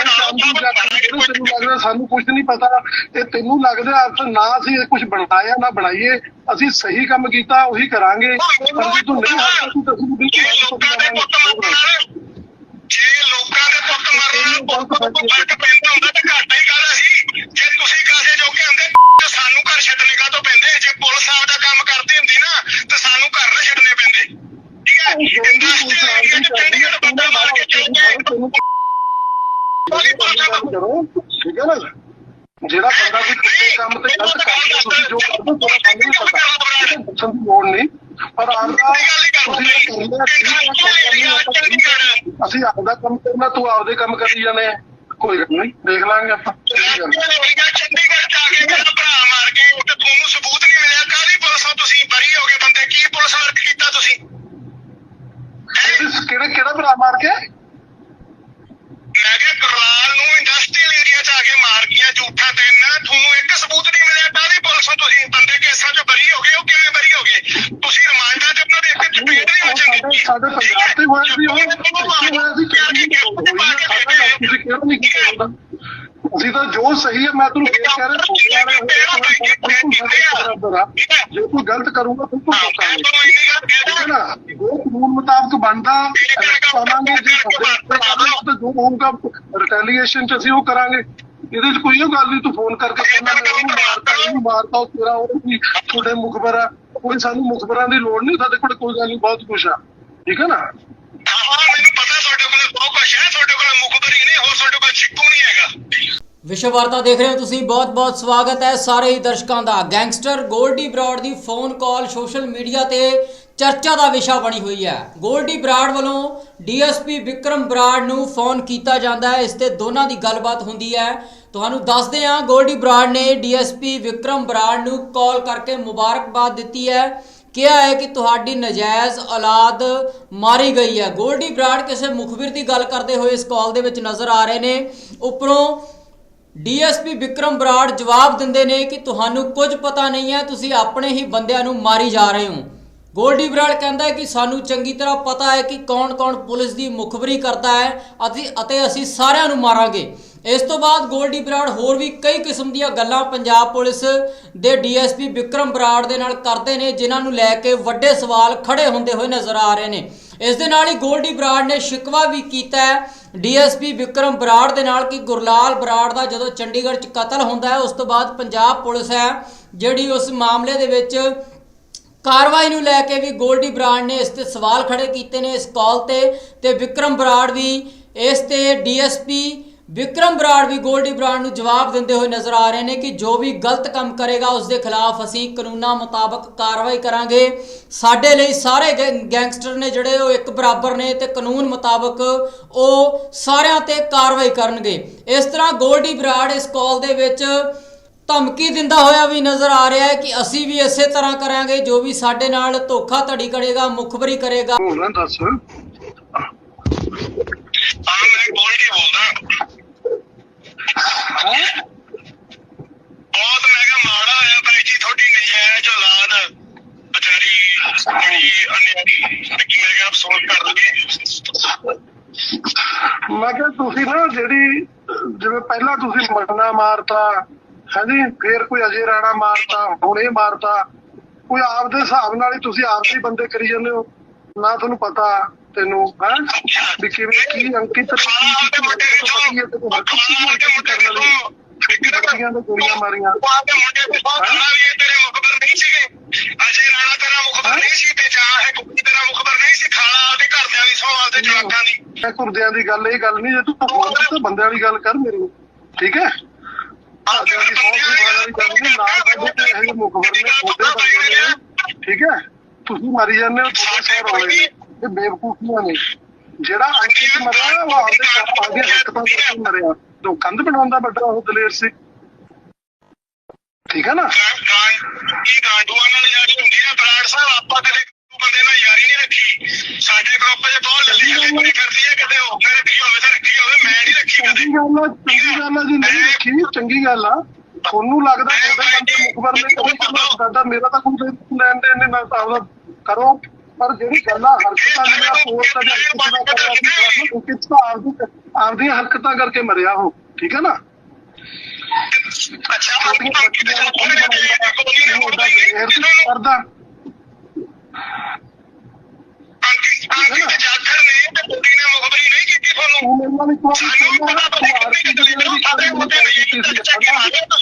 ਲੱਗਦਾ ਸਾਨੂੰ ਕੁਝ ਨਹੀਂ ਪਤਾ ਇਹ ਤੈਨੂੰ ਲੱਗਦਾ ਅਰਥ ਨਾ ਅਸੀਂ ਕੁਝ ਬਣਾਇਆ ਨਾ ਬਣਾਈਏ। ਅਸੀਂ ਸਹੀ ਕੰਮ ਕੀਤਾ ਉਹੀ ਕਰਾਂਗੇ। ਪਰ ਜੇ ਤੂੰ ਨਹੀਂ ਹੱਸਦਾ ਤੂੰ ਤਾਂ ਜੇ ਬਿਲਕੁਲ ਲੋਕਾਂ ਦੇ ਪੁੱਤ ਮਰਨ ਨਾਲ ਜੇ ਲੋਕਾਂ ਦੇ ਪੁੱਤ ਮਰਨ ਨਾਲ ਪੁੱਤ ਨੂੰ ਫ਼ਰਕ ਪੈਂਦਾ ਹੁੰਦਾ ਤਾਂ ਘਾਟਾ ਹੀ ਗੱਲ ਸੀ ਜੇ ਤੁਸੀਂ ਕਾਸੇ ਜੋਗੇ ਹੁੰਦੇ ਤਾਂ ਸਾਨੂੰ ਘਰ ਛੱਡਣੇ ਕਾ ਤੋਂ ਪੈਂਦੇ ਜੇ ਪੁਲਿਸ ਆਪਦਾ ਕੰਮ ਕਰਦੀ ਹੁੰਦੀ ਨਾ ਤਾਂ ਸਾਨੂੰ ਘਰ ਨਾ ਛੱਡਣੇ ਪੈਂਦੇ ਠੀਕ ਹੈ ਇੰਡਸਟਰੀਅਲ ਏਰੀਆ ਚ ਚੰਡੀਗੜ੍ਹ ਬੰਦਾ ਮਾਰ ਕੇ ਚਲ ਗਏ ਉਹਦੀ ਪੁਲਿਸ ਕਰੋ ਠੀਕ ਹੈ ਨਾ ਜਿਹੜਾ ਬੰਦਾ ਵੀ ਕਿਸੇ ਕੰਮ ਤੇ ਗਲਤ ਕਰਦਾ ਤੁਸੀਂ ਜੋ ਕਰਦੇ ਹੋ ਤੁਹਾਨੂੰ ਨਹੀਂ ਪਤਾ ਦੱਸਣ ਦੀ ਲੋੜ ਨਹੀਂ ਪਰ ਆਪਦਾ ਤੁਸੀਂ ਇਹ ਕਰਨਾ ਠੀਕ ਹੈ ਕੋਈ ਗੱਲ ਨਹੀਂ ਆਪਾਂ ਅਸੀਂ ਆਪਦਾ ਤੂੰ ਆਪਦੇ ਕੰਮ ਕਰੀ ਜਾਂਦੇ ਕੋਈ ਗੱਲ ਨਹੀਂ, ਦੇਖ ਲਾਂਗੇ ਆਪਾਂ। ਚੰਡੀਗੜ੍ਹ ਜਾ ਕੇ ਮੇਰਾ ਭਰਾ ਮਾਰ ਕੇ ਉੱਥੇ ਤੁਹਾਨੂੰ ਸਬੂਤ ਨਹੀਂ ਮਿਲਿਆ ਕਾਹਦੀ ਪੁਲਿਸ ਤੁਸੀਂ ਬਰੀ ਹੋ ਗਏ ਬੰਦੇ ਕੀ ਪੁਲਿਸ ਵਰਕ ਕੀਤਾ ਤੁਸੀਂ ਕਿਹੜਾ ਕਿਹੜਾ ਭਰਾ ਮਾਰ ਕੇ? ਮੈਂ ਕਿਹਾ ਗੁਰਲਾਲ ਨੂੰ ਇੰਡਸਟਰੀਅਲ ਏਰੀਆ ਚ ਆ ਕੇ ਮਾਰ ਗਿਆ ਝੂਠਾ ਤਿੰਨ ਤੁਹਾਨੂੰ ਇੱਕ ਕਾਹਦੀ ਪੁਲਿਸ ਤੋਂ ਤੁਸੀਂ ਬੰਦੇ ਕੇਸਾਂ ਚ ਬਰੀ ਹੋ ਗਏ ਉਹ ਕਿਵੇਂ ਬਰੀ ਹੋ ਗਏ ਤੁਸੀਂ ਰਿਮਾਂਡਾਂ ਚ ਉਹਨਾਂ ਦੇ ਇੱਕ ਚਪੇੜ ਨਹੀਂ ਉਹ ਵਜਣੀ ਸਾਡੇ ਸਾਡੇ ਪੰਜਾਬ ਤੇ ਹੋਇਆ ਸੀ ਉਹ ਇੱਥੇ ਹੋਇਆ ਸੀ ਕਿਹੜੀ ਤੁਸੀਂ ਕਿਉਂ ਨਹੀਂ ਕੀਤਾ ਹੁੰਦਾ ਅਸੀਂ ਤਾਂ ਜੋ ਸਹੀ ਹੈ ਮੈਂ ਤੁਹਾਨੂੰ ਫੇਰ ਕਹਿ ਰਿਹਾ ਸੋਚਿਆ ਰਿਹਾ ਬਰਾਬਰ ਆ ਜੇ ਕੋਈ ਗਲਤ ਕਰੂਗਾ ਬਿਲਕੁਲ ਮੈਂ ਸੋਚਾਂਗੇ ਤੁਹਾਨੂੰ ਇੰਨੀ ਗੱਲ ਕਹਿ ਠੀਕ ਹੈ ਦਾਂ ਨਾ ਜੋ ਕਾਨੂੰਨ ਮੁਤਾਬਕ ਬਣਦਾ ਪਾਵਾਂਗੇ ਜੇ ਸਾਡੇ ਉੱਤੇ ਕਾਬਲ ਤੇ ਜੋ ਹੋਊਗਾ ਰਿਟੈਲੀਏਸ਼ਨ ਚ ਅਸੀਂ ਉਹ ਕਰਾਂਗੇ ਇਹਦੇ ਚ ਕੋਈ ਉਹ ਗੱਲ ਨਹੀਂ ਤੂੰ ਫੋਨ ਕਰਕੇ ਕਹਿੰਦਾ ਮੈਂ ਉਹਨੂੰ ਮਾਰਤਾ ਇਹਨੂੰ ਮਾਰਤਾ ਉਹ ਤੇਰਾ ਉਹ ਵੀ ਤੁਹਾਡੇ ਮੁਖਬਰ ਆ ਕੋਈ ਸਾਨੂੰ ਮੁਖਬਰਾਂ ਦੀ ਲੋੜ ਨਹੀਂ ਸਾਡੇ ਕੋਲ ਕੋਈ ਗੱਲ ਨਹੀਂ ਬਹੁਤ ਕੁਛ ਆ। ਠੀਕ ਹੈ ਨਾ? ਹਾਂ ਮੈਨੂੰ ਪਤਾ ਤੁਹਾਡੇ ਕੋਲ ਬਹੁਤ ਕੁਛ ਹੈ ਤੁਹਾਡੇ ਕੋਲ ਮੁਖਬਰੀ ਨਹੀਂ ਹੋਰ ਤੁਹਾਡੇ ਕੋਲ ਚਿੱਕੂ ਨਹੀਂ ਹੈਗਾ। ਵਿਸ਼ਵ ਵਾਰਤਾ ਦੇਖ ਰਹੇ ਹੋ ਤੁਸੀਂ ਬਹੁਤ-ਬਹੁਤ ਸਵਾਗਤ ਹੈ ਸਾਰੇ ਹੀ ਦਰਸ਼ਕਾਂ ਦਾ। ਗੈਂਗਸਟਰ ਗੋਲਡੀ ਬਰਾੜ ਦੀ ਫੋਨ ਕਾਲ ਸੋਸ਼ਲ ਮੀਡੀਆ ਤੇ ਚਰਚਾ ਦਾ ਵਿਸ਼ਾ ਬਣੀ ਹੋਈ ਹੈ। ਗੋਲਡੀ ਬਰਾੜ ਵੱਲੋਂ ਡੀਐਸਪੀ ਵਿਕਰਮ ਬਰਾੜ ਨੂੰ ਫੋਨ ਕੀਤਾ ਜਾਂਦਾ ਹੈ ਇਸ ਤੇ ਦੋਨਾਂ ਦੀ ਗੱਲਬਾਤ ਹੁੰਦੀ ਹੈ। ਤੁਹਾਨੂੰ ਦੱਸਦੇ ਹਾਂ, ਗੋਲਡੀ ਬਰਾੜ ਨੇ ਡੀਐਸਪੀ ਵਿਕਰਮ ਬਰਾੜ ਨੂੰ ਕਾਲ ਕਰਕੇ ਮੁਬਾਰਕਬਾਦ ਦਿੱਤੀ ਹੈ। ਕਿਹਾ ਹੈ ਕਿ ਤੁਹਾਡੀ ਨਜਾਇਜ਼ ਔਲਾਦ ਮਾਰੀ ਗਈ ਹੈ। ਗੋਲਡੀ ਬਰਾੜ ਕਿਸੇ ਮੁਖਬਰ ਦੀ ਗੱਲ ਕਰਦੇ ਹੋਏ ਇਸ ਕਾਲ ਦੇ ਵਿੱਚ ਨਜ਼ਰ ਆ ਰਹੇ ਨੇ। ਉੱਪਰੋਂ ਡੀਐਸਪੀ ਵਿਕਰਮ ਬਰਾੜ ਜਵਾਬ ਦਿੰਦੇ ਨੇ ਕਿ ਤੁਹਾਨੂੰ ਕੁਝ ਪਤਾ ਨਹੀਂ ਹੈ, ਤੁਸੀਂ ਆਪਣੇ ਹੀ ਬੰਦਿਆਂ ਨੂੰ ਮਾਰੀ ਜਾ ਰਹੇ ਹੋ। ਗੋਲਡੀ ਬਰਾੜ ਕਹਿੰਦਾ ਹੈ ਕਿ ਸਾਨੂੰ ਚੰਗੀ ਤਰ੍ਹਾਂ ਪਤਾ ਹੈ ਕਿ ਕੌਣ-ਕੌਣ ਪੁਲਿਸ ਦੀ ਮੁਖਬਰੀ ਕਰਦਾ ਹੈ ਅਤੇ ਅਤੇ ਅਸੀਂ ਸਾਰਿਆਂ ਨੂੰ ਮਾਰਾਂਗੇ। ਇਸ ਤੋਂ ਬਾਅਦ ਗੋਲਡੀ ਬਰਾੜ ਹੋਰ ਵੀ ਕਈ ਕਿਸਮ ਦੀਆਂ ਗੱਲਾਂ ਪੰਜਾਬ ਪੁਲਿਸ ਦੇ ਡੀਐਸਪੀ ਵਿਕਰਮ ਬਰਾੜ ਦੇ ਨਾਲ ਕਰਦੇ ਨੇ, ਜਿਨ੍ਹਾਂ ਨੂੰ ਲੈ ਕੇ ਵੱਡੇ ਸਵਾਲ ਖੜੇ ਹੁੰਦੇ ਹੋਏ ਨਜ਼ਰ ਆ ਰਹੇ ਨੇ। ਇਸ ਦੇ ਨਾਲ ਹੀ ਗੋਲਡੀ ਬਰਾੜ ਨੇ ਸ਼ਿਕਵਾ ਵੀ ਕੀਤਾ ਹੈ ਡੀਐਸਪੀ ਵਿਕਰਮ ਬਰਾੜ ਦੇ ਨਾਲ ਕਿ ਗੁਰਲਾਲ ਬਰਾੜ ਦਾ ਜਦੋਂ ਚੰਡੀਗੜ੍ਹ 'ਚ ਕਤਲ ਹੁੰਦਾ ਹੈ, ਉਸ ਤੋਂ ਬਾਅਦ ਪੰਜਾਬ ਪੁਲਿਸ ਹੈ ਜਿਹੜੀ ਉਸ ਮਾਮਲੇ ਦੇ ਵਿੱਚ ਕਾਰਵਾਈ ਨੂੰ ਲੈ ਕੇ ਵੀ ਗੋਲਡੀ ਬਰਾੜ ਨੇ ਇਸ ਤੇ ਸਵਾਲ ਖੜੇ ਕੀਤੇ ਨੇ ਇਸ ਕਾਲ ਤੇ ਤੇ ਵਿਕਰਮ ਬਰਾੜ ਵੀ ਇਸ ਤੇ ਡੀਐਸਪੀ ਵਿਕਰਮ ਬਰਾੜ ਵੀ ਗੋਲਡੀ ਬਰਾੜ ਨੂੰ ਜਵਾਬ ਦਿੰਦੇ ਹੋਏ ਨਜ਼ਰ ਆ ਰਹੇ ਨੇ ਕਿ ਜੋ ਵੀ ਗਲਤ ਕੰਮ ਕਰੇਗਾ, ਉਸ ਦੇ ਖਿਲਾਫ ਅਸੀਂ ਕਾਨੂੰਨਾਂ ਮੁਤਾਬਕ ਕਾਰਵਾਈ ਕਰਾਂਗੇ। ਸਾਡੇ ਲਈ ਸਾਰੇ ਗੈਂ- ਗੈਂਗਸਟਰ ਨੇ ਜਿਹੜੇ ਉਹ ਇੱਕ ਬਰਾਬਰ ਨੇ ਤੇ ਕਾਨੂੰਨ ਮੁਤਾਬਕ ਉਹ ਸਾਰਿਆਂ ਤੇ ਕਾਰਵਾਈ ਕਰਨਗੇ। ਇਸ ਤਰ੍ਹਾਂ ਗੋਲਡੀ ਬਰਾੜ ਇਸ ਕਾਲ ਦੇ ਵਿੱਚ ਧਮਕੀ ਦਿੰਦਾ ਹੋਇਆ ਵੀ ਨਜ਼ਰ ਆ ਰਿਹਾ ਹੈ ਕਿ ਅਸੀਂ ਵੀ ਇਸੇ ਤਰ੍ਹਾਂ ਕਰਾਂਗੇ, ਜੋ ਵੀ ਸਾਡੇ ਨਾਲ ਧੋਖਾ ਧੜੀ ਕਰੇਗਾ, ਮੁਖਬਰੀ ਕਰੇਗਾ। ਹੋਰ ਨਾ ਦੱਸ ਹਾਂ ਮੈਂ ਗੋਲਡੀ ਬੋਲਦਾ ਹੈਂ? ਬਹੁਤ ਮੈਂ ਕਿਹਾ ਮਾੜਾ ਹੋਇਆ ਬਾਈ ਜੀ, ਤੁਹਾਡੀ ਨਜਾਇਜ਼ ਔਲਾਦ ਵਿਚਾਰੀ ਬੜੀ ਅਨਿਆਰੀ ਕਿ ਮੈਂ ਕਿਹਾ ਅਫਸੋਸ ਕਰ ਲਗੇ ਮੈਂ ਕਿਹਾ ਤੁਸੀਂ ਨਾ ਜਿਹੜੀ, ਜਿਵੇਂ ਪਹਿਲਾਂ ਤੁਸੀਂ ਮਰਨਾ ਮਾਰਤਾ ਹਾਂਜੀ ਫੇਰ ਕੋਈ ਅਜੇ ਰਾਣਾ ਮਾਰਤਾ, ਹੁਣ ਇਹ ਮਾਰਤਾ। ਕੋਈ ਆਪਦੇ ਹਿਸਾਬ ਨਾਲ ਹੀ ਤੁਸੀਂ ਆਪਦੇ ਬੰਦੇ ਕਰੀ ਜਾਂਦੇ ਹੋ। ਨਾ ਤੁਹਾਨੂੰ ਪਤਾ। ਤੈਨੂੰ ਹੈ? ਵੀ ਕਿਵੇਂ ਕੀ ਅੰਕਿਤ ਨੇ ਕੀ ਕੀ ਕੀ ਪਤਾ ਹੀ ਤੈਨੂੰ ਹਰ ਤੋਂ ਦੇ ਨੂੰ ਮੁੰਡੇ ਕਰਨ ਵਾਲੀ ਤੋਂ ਬੱਚੀਆਂ ਦੇ ਗੋਲੀਆਂ ਮਾਰੀਆਂ। ਦੇ ਮੁੰਡੇ ਤੋਂ ਬਹੁਤ ਇਹ ਤੇਰੇ ਮੁਖਬਰ ਨਹੀਂ ਸੀਗੇ। ਅਜੇ ਰਾਣਾ ਤੇਰਾ ਮੁਖਬਰ ਨਹੀਂ ਸੀ ਤੇ ਜਾਂ ਇਹ ਕੁੜੀ ਤੇਰਾ ਮੁਖਬਰ ਨਹੀਂ ਸੀ ਖਾਲਾ ਆਪਦੇ ਘਰਦਿਆਂ ਦੀ ਸੌ ਆਪਦੇ ਜਵਾਕਾਂ ਦੀ। ਮੈਂ ਕੁਰਦਿਆਂ ਦੀ ਗੱਲ ਇਹ ਗੱਲ ਨਹੀਂ ਜੇ ਤੂੰ ਫੋਨ ਤੇ ਬੰਦਿਆਂ ਦੀ ਗੱਲ ਕਰ ਮੇਰੇ ਠੀਕ ਹੈ? ਘਰਦਿਆਂ ਦੀ ਸੌ ਦੀ ਗੱਲ ਨਹੀਂ ਨਾ ਸਾਡੇ ਤੇ ਇਹ ਮੁਖਬਰ ਨੇ ਉਹਦੇ ਬੰਦੇ ਨੇ। ਠੀਕ ਹੈ? ਤੁਸੀਂ ਮਰੀ ਜਾਂਦੇ ਹੋ ਤੁਹਾਡੇ ਸੌ ਰੋਲੇ ਨੇ। ਇਹ ਬੇਵਕੂਫੀਆਂ ਨੇ ਜਿਹੜਾ ਅੰਕਿਤ ਮਰਿਆ ਉਹ ਆਪਦੇ ਆਪਦੇ ਹਰਕਤਾਂ ਕਰਕੇ ਮਰਿਆ। ਜੋ ਕੰਧ ਬਣਾਉਂਦਾ ਵੱਡਾ ਉਹ ਦਲੇਰ ਸੀ। ਠੀਕ ਹੈ ਨਾ? ਕੀ ਗਾਂਡੂਆਂ ਨਾਲ ਯਾਰੀ ਹੁੰਦੀ ਹੈ ਬਰਾੜ ਸਾਹਿਬ ਆਪਾਂ ਕਦੇ ਬੰਦੇ ਨਾਲ ਯਾਰੀ ਨਹੀਂ ਰੱਖੀ। ਸਾਡੇ ਗਰੁੱਪ 'ਚ ਬਹੁਤ ਲੱਲੀ ਹੱਲੀ ਕੁੜੀ ਫਿਰਦੀ ਹੈ ਕਿਤੇ ਉਹ ਨੇ ਰੱਖੀ ਹੋਵੇ ਤਾਂ ਰੱਖੀ ਹੋਵੇ ਮੈਂ ਨਹੀਂ ਰੱਖੀ ਕਦੇ। ਚੰਗੀ ਗੱਲ ਆ ਚੰਗੀ ਗੱਲ ਆ ਜੀ ਨਹੀਂ ਰੱਖੀ ਚੰਗੀ ਗੱਲ ਆ। ਤੁਹਾਨੂੰ ਲੱਗਦਾ ਤੁਹਾਡੇ ਬੰਦੇ ਮੁਖਬਰ ਨੇ ਕਰਨਾ ਸਾਡਾ ਮੇਰਾ ਤਾਂ ਕੋਈ ਲੈਣ ਦੇ ਨਹੀਂ ਮੈਂ ਤਾਂ ਕਰੋ। ਪਰ ਜਿਹੜੀ ਗੱਲਾਂ ਹਰਕਤਾਂ ਜਿਹੜੀਆਂ ਪੋਸਟ ਤੇ ਹਰਕਤਾਂ ਕਰ ਰਿਹਾ ਸੀ ਤੁਹਾਨੂੰ ਕਿਸ ਤਾਂ ਆਪਦੀ ਆਪਦੀਆਂ ਹਰਕਤਾਂ ਕਰਕੇ ਮਰਿਆ ਉਹ ਠੀਕ ਹੈ ਨਾ? ਅੱਛਾ ਉਹ ਕਰਦਾ।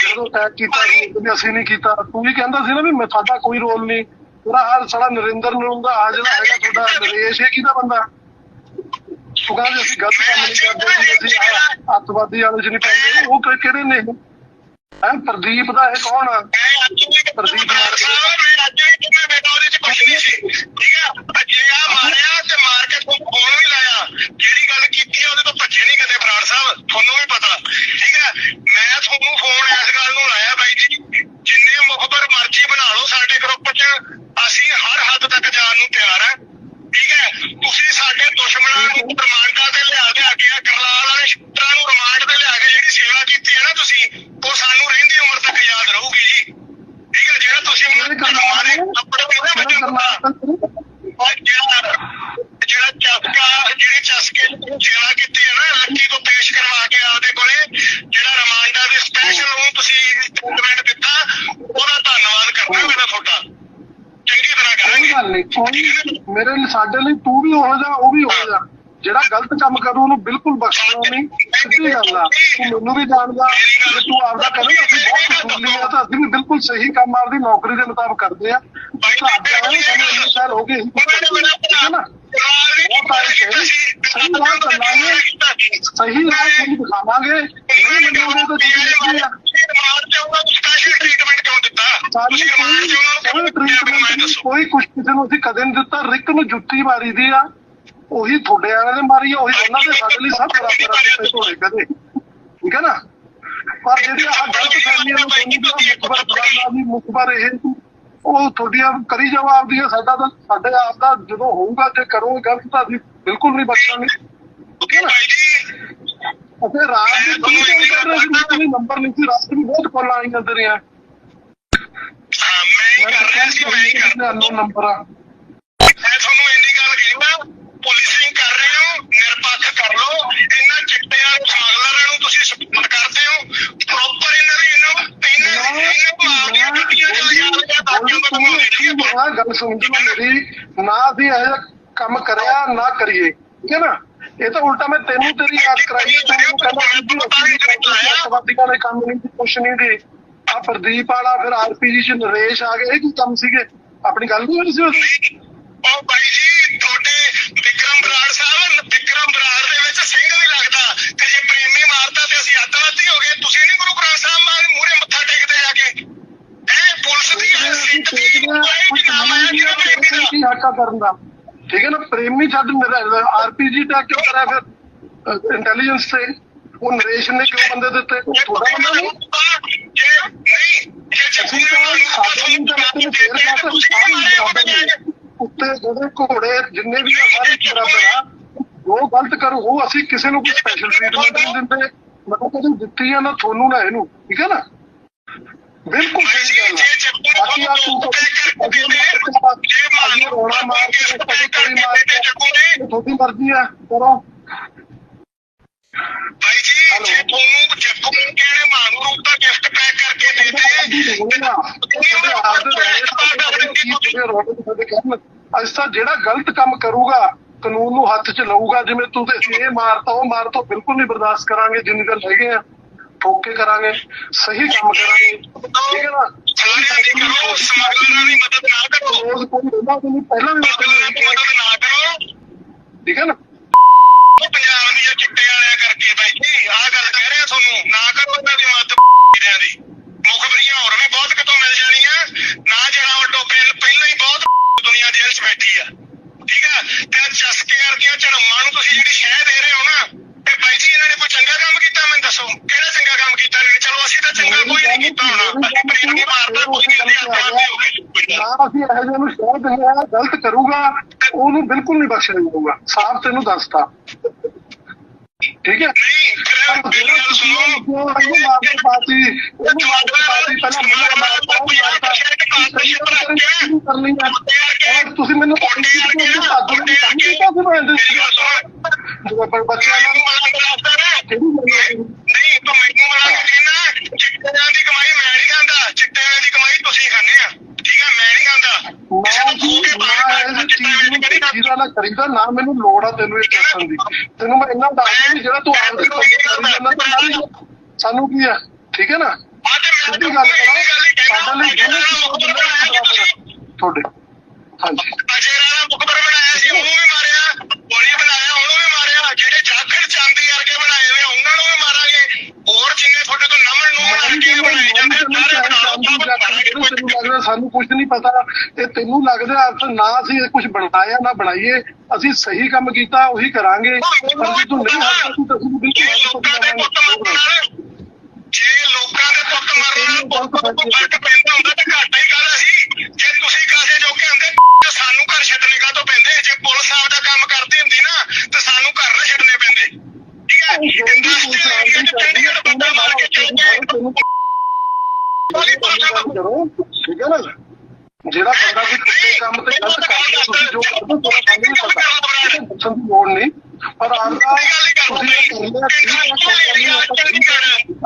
ਜਦੋਂ ਟੈਗ ਕੀਤਾ ਸੀ ਅਸੀਂ ਨਹੀਂ ਕੀਤਾ ਤੂੰ ਵੀ ਕਹਿੰਦਾ ਸੀ ਨਾ ਵੀ ਮੈਂ ਸਾਡਾ ਕੋਈ ਰੋਲ ਨਹੀਂ ਤੇਰਾ ਹਰ ਸਾਲਾ ਨਰਿੰਦਰ ਨੂੰ ਦਾ ਆ ਜਿਹੜਾ ਹੈਗਾ ਤੁਹਾਡਾ ਨਰੇਸ਼ ਇਹ ਕਿਹਦਾ ਬੰਦਾ? ਤੂੰ ਕਹਿੰਦਾ ਅਸੀਂ ਗਲਤ ਕੰਮ ਨਹੀਂ ਕਰਦੇ ਸੀ ਅਸੀਂ ਆਹ ਅੱਤਵਾਦੀ ਵਾਲੇ ਨਹੀਂ ਪੈਂਦੇ ਉਹ ਕਿ- ਕਿਹੜੇ ਨੇ ਹੈ ਪ੍ਰਦੀਪ ਦਾ ਇਹ ਕੌਣ ਆ? ਪ੍ਰਦੀਪ ਮਾਰ ਮੈਂ ਅੱਜ ਵੀ ਕਿੰਨਾ ਬੇਟਾ ਉਹਦੇ ਚ ਕੁਛ ਨਹੀਂ ਸੀ ਠੀਕ ਆ ਜੇ ਆ ਮਾਰਿਆ ਤੇ ਮਾਰ ਕੇ ਤੂੰ ਫੋਨ ਵੀ ਲਾਇਆ ਜਿਹੜੀ ਗੱਲ ਕੀਤੀ ਆ ਉਹਦੇ ਤੋਂ ਭੱਜੇ ਨਹੀਂ ਕਦੇ ਬਰਾੜ ਸਾਹਿਬ ਤੁਹਾਨੂੰ ਵੀ ਪਤਾ ਠੀਕ ਹੈ ਮੈਂ ਤੁਹਾਨੂੰ ਫੋਨ ਇਸ ਗੱਲ ਨੂੰ ਲਾਇਆ ਬਾਈ ਜੀ ਜਿੰਨੇ ਮੁਖਬਰ ਮਰਜ਼ੀ ਬਣਾ ਲਓ ਸਾਡੇ ਗਰੁੱਪ 'ਚ ਅਸੀਂ ਹਰ ਹੱਦ ਤੱਕ ਜਾਣ ਨੂੰ ਤਿਆਰ ਹਾਂ ਠੀਕ ਹੈ ਤੁਸੀਂ ਸਾਡੇ ਦੁਸ਼ਮਣਾਂ ਨੂੰ ਰਿਮਾਂਡਾਂ ਤੇ ਲਿਆ ਲਿਆ ਕੇ ਆਹ ਕਰਲਾਲ ਵਾਲੇ ਸ਼ਿੱਤਰਾਂ ਨੂੰ ਰਿਮਾਂਡ ਤੇ ਲਿਆ ਕੇ ਜਿਹੜੀ ਸੇਵਾ ਕੀਤੀ ਹੈ ਨਾ ਤੁਸੀਂ ਉਹ ਸਾਨੂੰ ਰਹਿੰਦੀ ਉਮਰ ਤੱਕ ਯਾਦ ਰਹੂਗੀ ਜੀ ਠੀਕ ਹੈ ਜਿਹੜਾ ਤੁਸੀਂ ਕਿਹੜੇ ਮੈਨੂੰ ਕਰਲਾਲ ਮਾਰੇ ਨੇ? ਆਪਣੇ ਉਹਦੇ ਮੈਂ ਵਿੱਚ ਕਰਨਾ ਔਰ ਜਿਹੜਾ ਜਿਹੜਾ ਚਸਕਾ ਜਿਹੜੀ ਚਸਕੇ ਨੂੰ ਸੇਵਾ ਕੀਤੀ ਹੈ ਨਾ ਲੱਕੀ ਤੋਂ ਪੇਸ਼ ਕਰਵਾ ਕੇ ਆਪਦੇ ਕੋਲੇ ਜਿਹੜਾ ਰਿਮਾਂਡਾਂ ਦੇ ਸਪੈਸ਼ਲ ਨੂੰ ਤੁਸੀਂ ਸਟੇਟਮੈਂਟ ਦਿੱਤਾ ਉਹਦਾ ਧੰਨਵਾਦ ਕਰਦਾ ਮੈਂ ਤੁਹਾਡਾ। ਚੰਗੀ ਤਰ੍ਹਾਂ ਕੋਈ ਕਰਾਂਗੇ। ਗੱਲ ਨਹੀਂ ਕੋਈ ਮੇਰੇ ਲਈ ਸਾਡੇ ਲਈ ਤੂੰ ਵੀ ਹੋ ਜਾ ਉਹ ਵੀ ਹੋ ਜਾ। ਜਿਹੜਾ ਗਲਤ ਕੰਮ ਕਰੂ ਉਹਨੂੰ ਬਿਲਕੁਲ ਬਖਸ਼ਣਾ ਨਹੀਂ। ਸਿੱਧੀ ਗੱਲ ਆ। ਤੂੰ ਮੈਨੂੰ ਵੀ ਜਾਣਦਾ ਜੇ। ਤੂੰ ਆਪਦਾ ਕਰੇਗਾ ਅਸੀਂ ਬਹੁਤ ਕਸੂਰਲੀ ਆ। ਤਾਂ ਅਸੀਂ ਵੀ ਬਿਲਕੁਲ ਸਹੀ ਕੰਮ ਆਪਦੀ ਨੌਕਰੀ ਦੇ ਮੁਤਾਬਕ ਕਰਦੇ ਆ। ਸਾਡੇ ਆਏ ਸਾਨੂੰ ਇੰਨੇ ਸਾਲ ਹੋ ਗਏ ਅਸੀਂ ਕੁਛ ਕਰਦੇ ਨਹੀਂ। ਠੀਕ ਹੈ ਨਾ? ਬਹੁਤ ਆਏ ਸਹੀ ਸਹੀ ਰਾਹ ਚੱਲਾਂਗੇ। ਸਹੀ ਰਾਹ ਤੁਹਾਨੂੰ ਦਿਖਾਵਾਂਗੇ। ਨਹੀਂ ਮੰਨੋਗੇ ਤਾਂ ਤੁਸੀਂ ਦੇਖੀ ਆ? ਕੋਈ ਕੋਈ ਟ੍ਰੀਟਮੈਂਟ ਕੋਈ ਕੁਛ ਕਿਸੇ ਨੂੰ ਅਸੀਂ ਕਦੇ ਨਹੀਂ ਦਿੱਤਾ ਰਿਕ ਨੂੰ ਜੁੱਤੀ ਮਾਰੀ ਦੀ ਆ ਉਹੀ ਤੁਹਾਡੇ ਵਾਲਿਆਂ ਨੇ ਮਾਰੀ ਆ ਉਹੀ ਉਹਨਾਂ ਦੇ ਸਾਡੇ ਲਈ ਸਭ ਬਰਾਬਰ ਆ ਕਿਤੇ ਧੋੜੇ ਕਦੇ। ਠੀਕ ਹੈ ਨਾ? ਪਰ ਜਿਹੜੀ ਆਹ ਗਲਤ ਫੈਮਲੀਆਂ ਨੂੰ ਮੁਖਬਰ ਫਲਾਣਾ ਵੀ ਮੁਖਬਰ ਇਹ ਉਹ ਤੁਹਾਡੀਆਂ ਕਰੀ ਜਾਓ ਆਪਦੀਆਂ ਸਾਡਾ ਤਾਂ ਸਾਡੇ ਆਪ ਦਾ ਜਦੋਂ ਹੋਊਗਾ ਜੇ ਕਰੋਗੇ ਗਲਤ ਤਾਂ ਅਸੀਂ ਬਿਲਕੁਲ ਨਹੀਂ ਬਖਸ਼ਾਂਗੇ ਠੀਕ ਹੈ ਨਾ? ਅਤੇ ਰਾਤ ਦੇ ਕਰ ਰਹੇ ਸੀ? ਕੋਈ ਨੰਬਰ ਨਹੀਂ ਸੀ ਰਾਤ ਨੂੰ ਬਹੁਤ ਕਾਲਾਂ ਆਈਆਂ ਤੇਰੀਆਂ। ਮੈਂ ਕਹਿੰਦਾ ਨੋ ਨੰਬਰ। ਆ ਮੈਂ ਤੁਹਾਨੂੰ ਇੰਨੀ ਗੱਲ ਕਹਿੰਦਾ ਪੁਲਿਸਿੰਗ ਕਰ ਰਹੇ ਹੋ ਨਿਰਪੱਖ ਕਰ ਲਓ ਇਹਨਾਂ ਚਿੱਟਿਆਂ ਸਮਗਲਰਾਂ ਨੂੰ ਤੁਸੀਂ ਸਪੋਰਟ ਕਰਦੇ ਹੋ ਪ੍ਰੋਪਰ ਇਹਨਾਂ ਦੀ ਇਹਨਾਂ ਇਹਨਾਂ ਇਹਨਾਂ ਮਾਰਦੀਆਂ ਗੱਡੀਆਂ ਚੱਲ ਜਾਂਦੀਆਂ ਤਾਂ ਕਿ ਉਹਨਾਂ ਨੂੰ ਮਿਲਣਗੀਆਂ ਆ ਗੱਲ ਸੁਣ ਜੀ ਮੇਰੀ ਨਾ ਅਸੀਂ ਇਹ ਕੰਮ ਕਰਿਆ ਨਾ ਕਰੀਏ ਠੀਕ ਹੈ ਨਾ? ਇਹ ਤਾਂ ਉਲਟਾ ਮੈਂ ਤੈਨੂੰ ਤੇਰੀ ਯਾਦ ਕਰਾਈ ਹੈ, ਤੂੰ ਮੈਨੂੰ ਕਹਿੰਦਾ ਸੀ ਵੀ ਅਸੀਂ ਅੱਤਵਾਦੀਆਂ ਦੇ ਕੰਮ ਨਹੀਂ ਕੁਛ ਨਹੀਂ ਦੇ ਆ ਪ੍ਰਦੀਪ ਵਾਲਾ ਫਿਰ ਆਰਪੀਜੀ ਚ ਨਰੇਸ਼ ਆ ਗਏ ਇਹ ਕੀ ਕੰਮ ਸੀਗੇ? ਆਪਣੀ ਗੱਲ ਨਹੀਂ ਹੋਈ ਸੀ ਉਹ ਬਾਈ ਜੀ ਤੁਹਾਡੇ ਵਿਕਰਮ ਬਰਾੜ ਸਾਹਿਬ ਵਿਕਰਮ ਬਰਾੜ ਦੇ ਵਿੱਚ ਸਿੰਘ ਵੀ ਲੱਗਦਾ ਤੇ ਜੇ ਪ੍ਰੇਮੀ ਮਾਰਦਾ ਤੇ ਅਸੀਂ ਅੱਤਵਾਦੀ ਹੋ ਗਏ। ਤੁਸੀਂ ਨਹੀਂ ਗੁਰੂ ਗ੍ਰੰਥ ਸਾਹਿਬ ਮਾਂ ਮੂਹਰੇ ਮੱਥਾ ਟੇਕਦੇ ਜਾ ਕੇ। ਇਹ ਪੁਲਿਸ ਦੀ ਸੀਟ ਦੀ ਕੋਈ ਨਾਮ ਆਇਆ ਜਿਹੜਾ ਪ੍ਰੇਮੀ ਦਾ। ਕੀ ਹੱਕਾ ਕਰਨ ਦਾ। ਠੀਕ ਹੈ ਨਾ? ਪ੍ਰੇਮੀ ਛੱਡ ਆਰਪੀਜੀ ਦਾ ਕਿਉਂ ਕਰਿਆ ਫਿਰ? ਇੰਟੈਲੀਜੈਂਸ ਤੇ। ਉਹ ਨਰੇਸ਼ ਨੇ ਕਿਉਂ ਬੰਦੇ ਦਿੱਤੇ? ਉਹ ਥੋੜਾ ਬੰਦਾ ਉੱਤੇ ਜਿਹੜੇ ਘੋੜੇ, ਜਿੰਨੇ ਵੀ ਸਾਰੇ ਬਰਾਬਰ ਆ। ਜੋ ਗਲਤ ਕਰੂ, ਉਹ ਅਸੀਂ ਕਿਸੇ ਨੂੰ ਕੋਈ ਸਪੈਸ਼ਲ ਟ੍ਰੀਟਮੈਂਟ ਨਹੀਂ ਦਿੰਦੇ। ਮਤਲਬ ਕਦੇ ਦਿੱਤੀ ਆ ਨਾ, ਤੁਹਾਨੂੰ ਨਾ ਇਹਨੂੰ। ਠੀਕ ਹੈ ਨਾ? ਬਿਲਕੁਲ ਸਹੀ ਗੱਲ ਆ। ਬਾਕੀ ਆ ਤੂੰ ਅਜੇ ਅਜੇ ਰੋਣਾ ਮਾਰ ਕੇ ਕਦੇ ਕੋਈ ਮਾਰ ਕੇ ਤੁਹਾਡੀ ਮਰਜ਼ੀ ਆ ਕਰੋ। ਭਾਈ ਜੀ ਜੇ ਤੁਹਾਨੂੰ ਜੱਗੂ ਕਹਿੰਦੇ ਮਾਂ ਨੂੰ ਰੂਪ ਦਾ ਗਿਫਟ ਪੈਕ ਕਰਕੇ ਦੇ ਦੇ ਅੱਜ ਤਾਂ ਜਿਹੜਾ ਗਲਤ ਕੰਮ ਕਰੂਗਾ ਕਾਨੂੰਨ ਨੂੰ ਹੱਥ 'ਚ ਲਊਗਾ ਜਿਵੇਂ ਤੂੰ ਤੇ ਇਹ ਮਾਰਤਾ ਉਹ ਮਾਰਤਾ ਬਿਲਕੁਲ ਨਹੀਂ ਬਰਦਾਸ਼ਤ ਕਰਾਂਗੇ ਜਿੰਨੀ ਗੱਲ ਹੈਗੇ ਆ। ਠੋਕ ਕੇ ਕਰਾਂਗੇ ਸਹੀ ਕੰਮ ਕਰਾਂਗੇ। ਠੀਕ ਹੈ ਨਾ? ਸਾਰਿਆਂ ਦੀ ਕਰੋ ਸਮਗਲਰਾਂ ਦੀ ਮਦਦ ਨਾ ਕਰੋ। ਰੋਜ਼ ਕੋਈ ਪਹਿਲਾਂ ਵੀ ਦੀ ਮਦਦ ਨਾ ਠੀਕ ਹੈ ਨਾ? ਉਹ ਪੰਜਾਬ ਦੀਆਂ ਚਿੱਟੇ ਵਾਲਿਆਂ ਕਰਕੇ ਬਾਈ ਜੀ ਆਹ ਗੱਲ ਕਹਿ ਰਿਹਾ ਤੁਹਾਨੂੰ। ਨਾ ਕਰੋ ਇਹਨਾਂ ਦੀ ਮਦਦ ਇਹਨਾਂ ਦੀ। ਮੁਖਬਰੀਆਂ ਹੋਰ ਵੀ ਬਹੁਤ ਕਿਤੋਂ ਮਿਲ ਜਾਣੀਆਂ। ਨਾ ਜਿਹੜਾ ਵੱਡੋ ਪਹਿਲ ਪਹਿਲਾਂ ਹੀ ਬਹੁਤ ਦੁਨੀਆ ਜੇਲ੍ਹ 'ਚ ਬੈਠੀ ਆ। ਠੀਕ ਆ ਤੇ ਆਹ ਚਸਕੇ ਵਰਗੀਆਂ ਝੜਮਾਂ ਨੂੰ ਤੁਸੀਂ ਜਿਹੜੀ ਸ਼ਹਿ ਦੇ ਰਹੇ ਹੋ ਨਾ ਤੇ ਬਾਈ ਜੀ ਇਹਨਾਂ ਨੇ ਕੋਈ ਚੰਗਾ ਕੰਮ ਕੀਤਾ ਮੈਨੂੰ ਦੱਸੋ ਕਿਹੜਾ ਚੰਗਾ ਕੰਮ ਕੀਤਾ ਇਹਨਾਂ ਨੇ ਚਲੋ ਅਸੀਂ ਤਾਂ ਚੰਗਾ ਕੋਈ ਨਹੀਂ ਕੀਤਾ ਹੋਣਾ ਅਸੀਂ ਪ੍ਰੀਤ ਨਹੀਂ ਮਾਰਦਾ ਕੋਈ ਨਹੀਂ ਅਸੀਂ ਆਤਮਾ ਹੋ ਗਏ ਨਾ ਅਸੀਂ ਇਹੋ ਆ ਗਲਤ ਕਰੂਗਾ ਉਹਨੂੰ ਬਿਲਕੁਲ ਨਹੀਂ ਬਖਸ਼ਿਆ ਜਾਊਗਾ। ਸਾਫ਼ ਤੈਨੂੰ ਦੱਸਤਾ। ਠੀਕ ਹੈ? ਤੁਸੀਂ ਮੈਨੂੰ ਬੱਚਿਆਂ ਨੂੰ ਨਾ ਤੂੰ ਮੈਨੂੰ ਮਲਾ ਕੇ ਕਹਿਣਾ ਚਿੱਟਿਆਂ ਦੀ ਕਮਾਈ ਮੈਂ ਨਹੀਂ ਖਾਂਦਾ। ਚਿੱਟਿਆਂ ਦੀ ਕਮਾਈ ਤੁਸੀਂ ਖਾਂਦੇ ਆ। ਠੀਕ ਹੈ ਮੈਂ ਨਹੀਂ ਖਾਂਦਾ। ਨਾ ਤੋਂ ਜੀ ਨਾ ਚਿੱਟਾ ਚੀਜ਼ ਨੂੰ ਚੀਜ਼ਾਂ ਨਾ ਕਰੀਦਾ ਨਾ ਮੈਨੂੰ ਲੋੜ ਆ ਤੈਨੂੰ ਇਹ ਦੱਸਣ ਦੀ। ਤੈਨੂੰ ਮੈਂ ਇੰਨਾ ਦੱਸ ਦਿੰਦੀ ਜਿਹੜਾ ਤੂੰ ਆਪ ਦੇ ਹੀ ਸਾਨੂੰ ਕੀ ਆ? ਠੀਕ ਹੈ ਨਾ? ਆ ਮੈਂ ਸਿੱਧੀ ਗੱਲ ਕਰੋ। ਸਾਡੇ ਲਈ ਤੁਸੀਂ ਤੁਹਾਡੇ। ਹਾਂਜੀ। ਅਜੇ ਰਾਣਾ ਮੁਖਬਰ ਬਣਾਇਆ ਸੀ ਉਹਨੂੰ ਵੀ ਮਾਰਿਆ। ਗੋਲੀ ਬਣਾਇਆ ਉਹਨੂੰ ਵੀ ਮਾਰਿਆ। ਜਿਹੜੇ ਜਾਖੜ ਚਾਂਦੀ ਵਰਗੇ ਬਣਾਏ ਹੋਏ ਉਹਨਾਂ ਨੂੰ ਵੀ ਮਾਰਾਂਗੇ। ਹੋਰ ਜਿੰਨੇ ਤੁਹਾਡੇ ਤੋਂ ਨਮਨ ਨੂੰ ਮਾਰ ਕੇ ਬਣਾਏ ਜਾਂਦੇ ਸਾਰੇ ਬਣਾਓ ਸਭ ਤੈਨੂੰ ਲੱਗਦਾ ਸਾਨੂੰ ਕੁਝ ਨਹੀਂ ਪਤਾ। ਤੇ ਤੈਨੂੰ ਲੱਗਦਾ ਅਰਥ ਨਾ ਅਸੀਂ ਕੁਝ ਬਣਾਇਆ ਨਾ ਬਣਾਈਏ ਅਸੀਂ ਸਹੀ ਕੰਮ ਕੀਤਾ ਉਹੀ ਕਰਾਂਗੇ। ਪਰ ਜੇ ਤੂੰ ਨਹੀਂ ਹੱਸਦਾ ਤੂੰ ਤਾਂ ਬਿਲਕੁਲ ਦੇ ਜੇ ਲੋਕਾਂ ਦੇ ਪੁੱਤ ਮਰਨ ਨਾਲ ਪੁੱਤ ਤੋਂ ਫ਼ਰਕ ਪੈਂਦਾ ਹੁੰਦਾ ਤਾਂ ਘਾਟਾ ਹੀ ਕਾਹਦਾ ਸੀ ਜੇ ਤੁਸੀਂ ਕਾਸੇ ਜੋਗੇ ਹੁੰਦੇ ਤਾਂ ਸਾਨੂੰ ਘਰ ਛੱਡਣੇ ਕਾਹਤੋਂ ਪੈਂਦੇ? ਜੇ ਪੁਲਿਸ ਆਪਦਾ ਕੰਮ ਕਰਦੀ ਹੁੰਦੀ ਨਾ ਤਾਂ ਸਾਨੂੰ ਘਰ ਨਾ ਛੱਡਣੇ ਪੈਂਦੇ।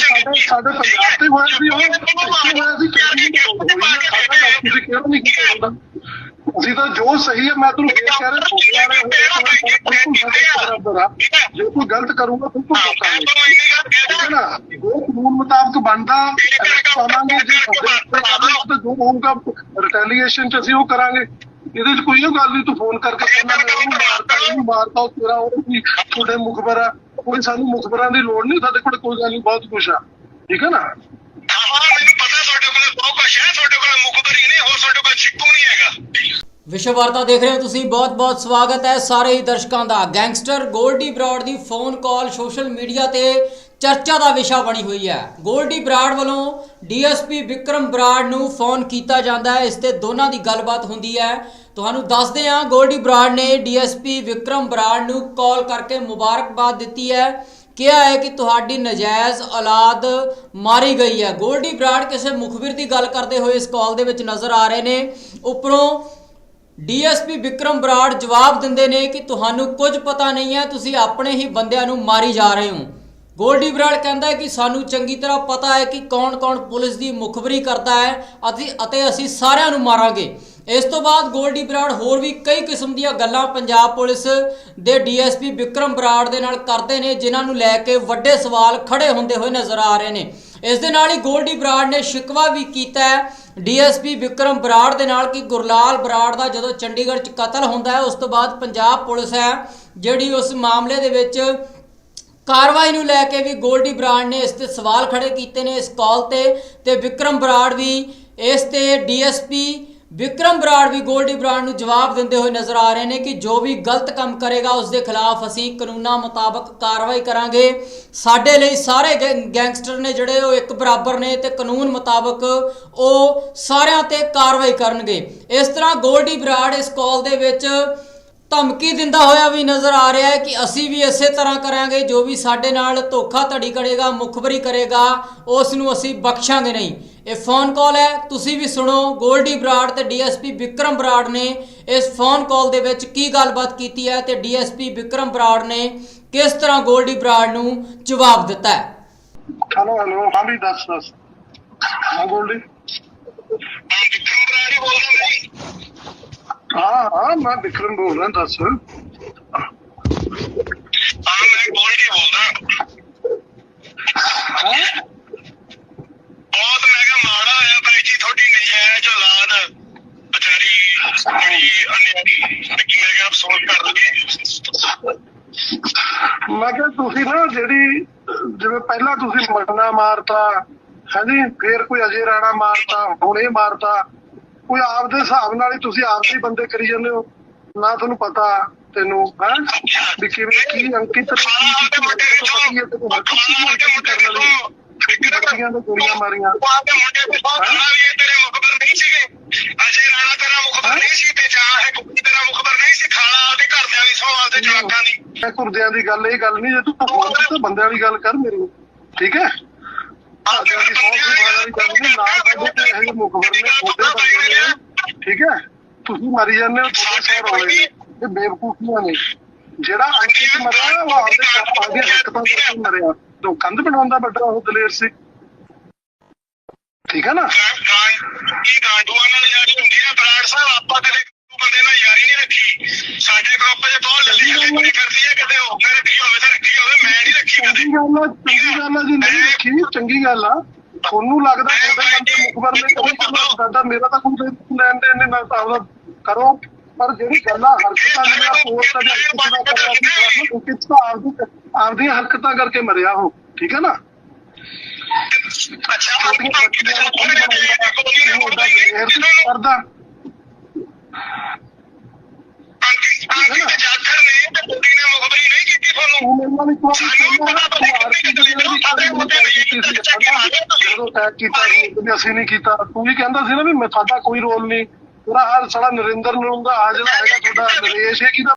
ਸਾਡੇ ਪੰਜਾਬ ਤੇ ਹੋਇਆ ਸੀ ਉਹ ਇੱਥੇ ਹੋਇਆ ਸੀ ਕਿਹੜੀ ਤੁਸੀਂ ਕਿਹੜਾ ਨਹੀਂ ਕੀਤਾ ਹੁੰਦਾ ਅਸੀਂ ਤਾਂ ਜੋ ਸਹੀ ਹੈ ਮੈਂ ਤੁਹਾਨੂੰ ਫੇਰ ਕਹਿ ਰਿਹਾ ਸਾਡੇ ਜੇ ਕੋਈ ਗਲਤ ਕਰੂਗਾ ਬਿਲਕੁਲ ਨਾ ਜੋ ਕਾਨੂੰਨ ਮੁਤਾਬਕ ਬਣਦਾ ਪਾਵਾਂਗੇ ਜੇ ਤੇ ਜੋ ਹੋਊਗਾ ਰਿਟੈਲੀਏਸ਼ਨ ਚ ਅਸੀਂ ਉਹ ਕਰਾਂਗੇ ਇਹਦੇ ਚ ਕੋਈ ਗੱਲ ਨਹੀਂ ਤੂੰ ਫੋਨ ਕਰਕੇ ਕਹਿੰਦਾ ਮੈਂ ਉਹਨੂੰ ਮਾਰਤਾ ਇਹਨੂੰ ਮਾਰਤਾ ਉਹ ਤੇਰਾ ਉਹ ਵੀ ਤੁਹਾਡੇ ਮੁਖਬਰ ਆ ਕੋਈ ਸਾਨੂੰ ਮੁਖਬਰਾਂ ਦੀ ਲੋੜ ਨਹੀਂ ਸਾਡੇ ਕੋਲ ਕੋਈ ਗੱਲ ਨਹੀਂ ਬਹੁਤ ਕੁਛ ਆ। ਠੀਕ ਹੈ ਨਾ? ਹਾਂ ਮੈਨੂੰ ਪਤਾ ਤੁਹਾਡੇ ਕੋਲ ਬਹੁਤ ਕੁਛ ਹੈ ਤੁਹਾਡੇ ਕੋਲ ਮੁਖਬਰੀ ਨਹੀਂ ਹੋਰ ਤੁਹਾਡੇ ਕੋਲ ਚਿੱਕੂ ਨਹੀਂ ਹੈਗਾ। ਵਿਸ਼ਵ ਵਾਰਤਾ ਦੇਖ ਰਹੇ ਹੋ ਤੁਸੀਂ ਬਹੁਤ-ਬਹੁਤ ਸਵਾਗਤ ਹੈ ਸਾਰੇ ਹੀ ਦਰਸ਼ਕਾਂ ਦਾ। ਗੈਂਗਸਟਰ ਗੋਲਡੀ ਬਰਾਡ ਦੀ ਫੋਨ ਕਾਲ ਸੋਸ਼ਲ ਮੀਡੀਆ ਤੇ ਚਰਚਾ ਦਾ ਵਿਸ਼ਾ ਬਣੀ ਹੋਈ ਹੈ। ਗੋਲਡੀ ਬਰਾਡ ਵੱਲੋਂ ਡੀਐਸਪੀ ਵਿਕਰਮ ਬਰਾੜ ਨੂੰ ਫੋਨ ਕੀਤਾ ਜਾਂਦਾ ਹੈ। ਇਸ ਤੇ ਦੋਨਾਂ ਦੀ ਗੱਲਬਾਤ ਹੁੰਦੀ ਹੈ। ਤੁਹਾਨੂੰ ਦੱਸਦੇ ਹਾਂ, ਗੋਲਡੀ ਬਰਾੜ ਨੇ ਡੀਐਸਪੀ ਵਿਕਰਮ ਬਰਾੜ ਨੂੰ ਕਾਲ ਕਰਕੇ ਮੁਬਾਰਕਬਾਦ ਦਿੱਤੀ ਹੈ। ਕਿਹਾ ਹੈ ਕਿ ਤੁਹਾਡੀ ਨਜਾਇਜ਼ ਔਲਾਦ ਮਾਰੀ ਗਈ ਹੈ। ਗੋਲਡੀ ਬਰਾੜ ਕਿਸੇ ਮੁਖਬਿਰ ਦੀ ਗੱਲ ਕਰਦੇ ਹੋਏ ਇਸ ਕਾਲ ਦੇ ਵਿੱਚ ਨਜ਼ਰ ਆ ਰਹੇ ਨੇ। ਉੱਪਰੋਂ ਡੀਐਸਪੀ ਵਿਕਰਮ ਬਰਾੜ ਜਵਾਬ ਦਿੰਦੇ ਨੇ ਕਿ ਤੁਹਾਨੂੰ ਕੁਝ ਪਤਾ ਨਹੀਂ ਹੈ, ਤੁਸੀਂ ਆਪਣੇ ਹੀ ਬੰਦਿਆਂ ਨੂੰ ਮਾਰੀ ਜਾ ਰਹੇ ਹੋ। ਗੋਲਡੀ ਬਰਾੜ ਕਹਿੰਦਾ ਹੈ ਕਿ ਸਾਨੂੰ ਚੰਗੀ ਤਰ੍ਹਾਂ ਪਤਾ ਹੈ ਕਿ ਕੌਣ-ਕੌਣ ਪੁਲਿਸ ਦੀ ਮੁਖਬਰੀ ਕਰਦਾ ਹੈ ਅਤੇ ਅਤੇ ਅਸੀਂ ਸਾਰਿਆਂ ਨੂੰ ਮਾਰਾਂਗੇ। ਇਸ ਤੋਂ ਬਾਅਦ ਗੋਲਡੀ ਬਰਾੜ ਹੋਰ ਵੀ ਕਈ ਕਿਸਮ ਦੀਆਂ ਗੱਲਾਂ ਪੰਜਾਬ ਪੁਲਿਸ ਦੇ ਡੀਐਸਪੀ ਵਿਕਰਮ ਬਰਾੜ ਦੇ ਨਾਲ ਕਰਦੇ ਨੇ, ਜਿਨ੍ਹਾਂ ਨੂੰ ਲੈ ਕੇ ਵੱਡੇ ਸਵਾਲ ਖੜੇ ਹੁੰਦੇ ਹੋਏ ਨਜ਼ਰ ਆ ਰਹੇ ਨੇ। ਇਸ ਦੇ ਨਾਲ ਹੀ ਗੋਲਡੀ ਬਰਾੜ ਨੇ ਸ਼ਿਕਵਾ ਵੀ ਕੀਤਾ ਹੈ ਡੀਐਸਪੀ ਵਿਕਰਮ ਬਰਾੜ ਦੇ ਨਾਲ ਕਿ ਗੁਰਲਾਲ ਬਰਾੜ ਦਾ ਜਦੋਂ ਚੰਡੀਗੜ੍ਹ 'ਚ ਕਤਲ ਹੁੰਦਾ ਹੈ, ਉਸ ਤੋਂ ਬਾਅਦ ਪੰਜਾਬ ਪੁਲਿਸ ਹੈ ਜਿਹੜੀ ਉਸ ਮਾਮਲੇ ਦੇ ਵਿੱਚ ਕਾਰਵਾਈ ਨੂੰ ਲੈ ਕੇ ਵੀ ਗੋਲਡੀ ਬਰਾੜ ਨੇ ਇਸ ਤੇ ਸਵਾਲ ਖੜੇ ਕੀਤੇ ਨੇ ਇਸ ਕਾਲ ਤੇ ਤੇ ਵਿਕਰਮ ਬਰਾੜ ਵੀ ਇਸ ਤੇ ਡੀਐਸਪੀ ਵਿਕਰਮ ਬਰਾੜ ਵੀ ਗੋਲਡੀ ਬਰਾੜ ਨੂੰ ਜਵਾਬ ਦਿੰਦੇ ਹੋਏ ਨਜ਼ਰ ਆ ਰਹੇ ਨੇ ਕਿ ਜੋ ਵੀ ਗਲਤ ਕੰਮ ਕਰੇਗਾ ਉਸ ਦੇ ਖਿਲਾਫ ਅਸੀਂ ਕਾਨੂੰਨਾਂ ਮੁਤਾਬਕ ਕਾਰਵਾਈ ਕਰਾਂਗੇ। ਸਾਡੇ ਲਈ ਸਾਰੇ ਗੈਂ- ਗੈਂਗਸਟਰ ਨੇ ਜਿਹੜੇ ਉਹ ਇੱਕ ਬਰਾਬਰ ਨੇ ਤੇ ਕਾਨੂੰਨ ਮੁਤਾਬਕ ਉਹ ਸਾਰਿਆਂ ਤੇ ਕਾਰਵਾਈ ਕਰਨਗੇ। ਇਸ ਤਰ੍ਹਾਂ ਗੋਲਡੀ ਬਰਾੜ ਇਸ ਕਾਲ ਦੇ ਵਿੱਚ ਧਮਕੀ ਦਿੰਦਾ ਹੋਇਆ ਵੀ ਨਜ਼ਰ ਆ ਰਿਹਾ ਹੈ ਕਿ ਅਸੀਂ ਵੀ ਇਸੇ ਤਰ੍ਹਾਂ ਕਰਾਂਗੇ ਜੋ ਵੀ ਸਾਡੇ ਨਾਲ ਧੋਖਾ ਧੜੀ ਕਰੇਗਾ ਮੁਖਬਰੀ ਕਰੇਗਾ ਉਸ ਨੂੰ ਅਸੀਂ ਬਖਸ਼ਾਂਗੇ ਨਹੀਂ। ਇਹ ਫੋਨ ਕਾਲ ਹੈ ਤੁਸੀਂ ਵੀ ਸੁਣੋ ਗੋਲਡੀ ਬਰਾੜ ਤੇ ਡੀਐਸਪੀ ਵਿਕਰਮ ਬਰਾੜ ਨੇ ਇਸ ਫੋਨ ਕਾਲ ਦੇ ਵਿੱਚ ਕੀ ਗੱਲਬਾਤ ਕੀਤੀ ਹੈ ਤੇ ਡੀਐਸਪੀ ਵਿਕਰਮ ਬਰਾੜ ਨੇ ਕਿਸ ਤਰ੍ਹਾਂ ਗੋਲਡੀ ਬਰਾੜ ਨੂੰ ਜਵਾਬ ਦਿੱਤਾ ਹੈ? ਹੈਲੋ ਹੈਲੋ ਹਾਂ ਵੀ ਦੱਸ ਦੱਸ। ਹਾਂ ਗੋਲਡੀ। ਹਾਂ ਵਿਕਰਮ ਬਰਾੜੀ ਬੋਲਦਾ ਨਹੀਂ। ਹਾਂ ਹਾਂ ਮੈਂ ਵਿਕਰਮ ਬੋਲ ਰਿਹਾ ਦੱਸ। ਹਾਂ ਮੈਂ ਗੋਲਡੀ ਬੋਲਦਾ? ਹੈਂ? ਬਹੁਤ ਮੈਂ ਕਿਹਾ ਮਾੜਾ ਹੋਇਆ ਬਾਈ ਜੀ ਤੁਹਾਡੀ ਨਜਾਇਜ਼ ਔਲਾਦ ਵਿਚਾਰੀ ਬੜੀ ਅਨਿਆਰੀ ਕਿ ਮੈਂ ਕਿਹਾ ਅਫਸੋਸ ਕਰ ਲਗੇ ਮੈਂ ਕਿਹਾ ਤੁਸੀਂ ਨਾ ਜਿਹੜੀ ਜਿਵੇਂ ਪਹਿਲਾਂ ਤੁਸੀਂ ਮਰਨਾ ਮਾਰਤਾ ਹਾਂਜੀ ਫੇਰ ਕੋਈ ਅਜੇ ਰਾਣਾ ਮਾਰਤਾ ਹੁਣ ਇਹ ਮਾਰਤਾ। ਕੋਈ ਆਪਦੇ ਹਿਸਾਬ ਨਾਲ ਹੀ ਤੁਸੀਂ ਆਪਦੇ ਹੀ ਬੰਦੇ ਕਰੀ ਜਾਂਦੇ ਹੋ। ਨਾ ਤੁਹਾਨੂੰ ਪਤਾ ਤੈਨੂੰ ਹੈ? ਵੀ ਕਿਵੇਂ ਕੀ ਅੰਕਿਤ ਨੇ ਕੀ ਕੀ ਮੁੰਡੇ ਕੀ ਹੈ ਤੈਨੂੰ ਹਰ ਚੀਜ਼ ਨੂੰ ਅੰਕਿਤ ਕਰਨ ਵਾਲੀ ਗੱਡੀਆਂ ਦੇ ਗੋਲੀਆਂ ਮਾਰੀਆਂ। ਦੇ ਮੁੰਡੇ ਤੇ ਬਹੁਤ ਵੀ ਇਹ ਤੇਰੇ ਮੁਖਬਰ ਨਹੀਂ ਸੀਗੇ। ਅਜੇ ਰਾਣਾ ਤੇਰਾ ਮੁਖਬਰ ਨਹੀਂ ਸੀ ਤੇ ਜਾਂ ਹੈ ਕੁੱਤੀ ਤੇਰਾ ਮੁਖਬਰ ਨਹੀਂ ਸੀ ਖਾਲਾ ਉਹਦੇ ਘਰਦਿਆਂ ਦੀ ਸੌ ਆਪਦੇ ਜਵਾਕਾਂ ਦੀ। ਮੈਂ ਕੁਰਦਿਆਂ ਦੀ ਗੱਲ ਇਹ ਗੱਲ ਨਹੀਂ ਜੇ ਤੂੰ ਬੰਦਿਆਂ ਦੀ ਗੱਲ ਕਰ ਮੇਰੇ। ਠੀਕ ਹੈ? ਘਰਦਿਆਂ ਦੀ ਸੌ ਦੀ ਗੱਲ ਨਹੀਂ ਨਾ ਸਾਡੇ ਤੇ ਇਹ ਮੁਖਬਰ ਨੇ ਛੋਟੇ ਬੰਦੇ ਨੇ ਠੀਕ ਹੈ? ਤੁਸੀਂ ਮਰੀ ਜਾਂਦੇ ਹੋ ਤੁਹਾਡੇ ਸੌ ਰੋਲੇ ਨੇ ਇਹ ਬੇਵਕੂਫੀਆਂ ਨੇ। ਜਿਹੜਾ ਅੰਕਿਤ ਮਰਿਆ ਉਹ ਆਪਦੇ ਆਪਦੇ ਹਰਕਤਾਂ ਕਰਕੇ ਮਰਿਆ। ਤੋਂ ਕੰਧ ਬਣਾਉਂਦਾ ਵੱਡਾ ਉਹ ਦਲੇਰ ਸੀ। ਠੀਕ ਹੈ ਨਾ? ਕੀ ਗਾਂਡੂਆਂ ਨਾਲ ਯਾਰੀ ਹੁੰਦੀ ਆ। ਬਰਾੜ ਸਾਹਿਬ ਆਪਾਂ ਕਦੇ ਬੰਦੇ ਨਾਲ ਯਾਰੀ ਨਹੀਂ ਰੱਖੀ। ਸਾਡੇ ਗਰੁੱਪ 'ਚ ਬਹੁਤ ਲੱਲੀ ਕਰਦੀ ਹੈ ਕਦੇ ਉਹਨੇ ਰੱਖੀ ਹੋਵੇ ਤਾਂ ਰੱਖੀ ਹੋਵੇ ਮੈਂ ਨਹੀਂ ਰੱਖੀ ਕਦੇ ਚੰਗੀ ਗੱਲ ਆ ਚੰਗੀ ਗੱਲ ਆ ਜੀ ਨਹੀਂ ਰੱਖੀ ਚੰਗੀ ਗੱਲ ਆ। ਤੁਹਾਨੂੰ ਲੱਗਦਾ ਤੁਹਾਡੇ ਬੰਦੇ ਮੁਖਬਰ ਨੇ ਕਦੇ ਤੁਹਾਨੂੰ ਸਾਡਾ ਮੇਰਾ ਤਾਂ ਕੋਈ ਲੈਣ ਦੇਣ ਨਹੀਂ ਮੈਂ ਤਾਂ ਕਰੋ। ਪਰ ਜਿਹੜੀ ਗੱਲਾਂ ਹਰਕਤਾਂ ਜਿਹੜੀਆਂ ਪੋਸਟ ਦਾ ਹਰਕਤਾਂ ਦਾ ਕਰ ਰਿਹਾ ਸੀ ਉਹ ਕਿਸ ਤਾਂ ਆਪਦੀ ਆਪਦੀਆਂ ਹਰਕਤਾਂ ਕਰਕੇ ਮਰਿਆ ਉਹ ਠੀਕ ਹੈ ਨਾ? ਅੱਛਾ ਨੂੰ ਨਹੀਂ ਨਹੀਂ ਕੀਤੀ ਜਦੋਂ ਅਟੈਕ ਕੀਤਾ ਸੀ ਵੀ ਅਸੀਂ ਨਹੀਂ ਕੀਤਾ ਤੂੰ ਵੀ ਕਹਿੰਦਾ ਸੀ ਨਾ ਵੀ ਮੈਂ ਸਾਡਾ ਕੋਈ ਰੋਲ ਨਹੀਂ। ਤੇਰਾ ਹਾਲ ਸਾਲਾ ਨਰਿੰਦਰ ਨੂੰ ਦਾ ਆ ਜਿਹੜਾ ਹੈਗਾ ਤੁਹਾਡਾ ਨਰੇਸ਼ ਹੈ ਕਿਹਦਾ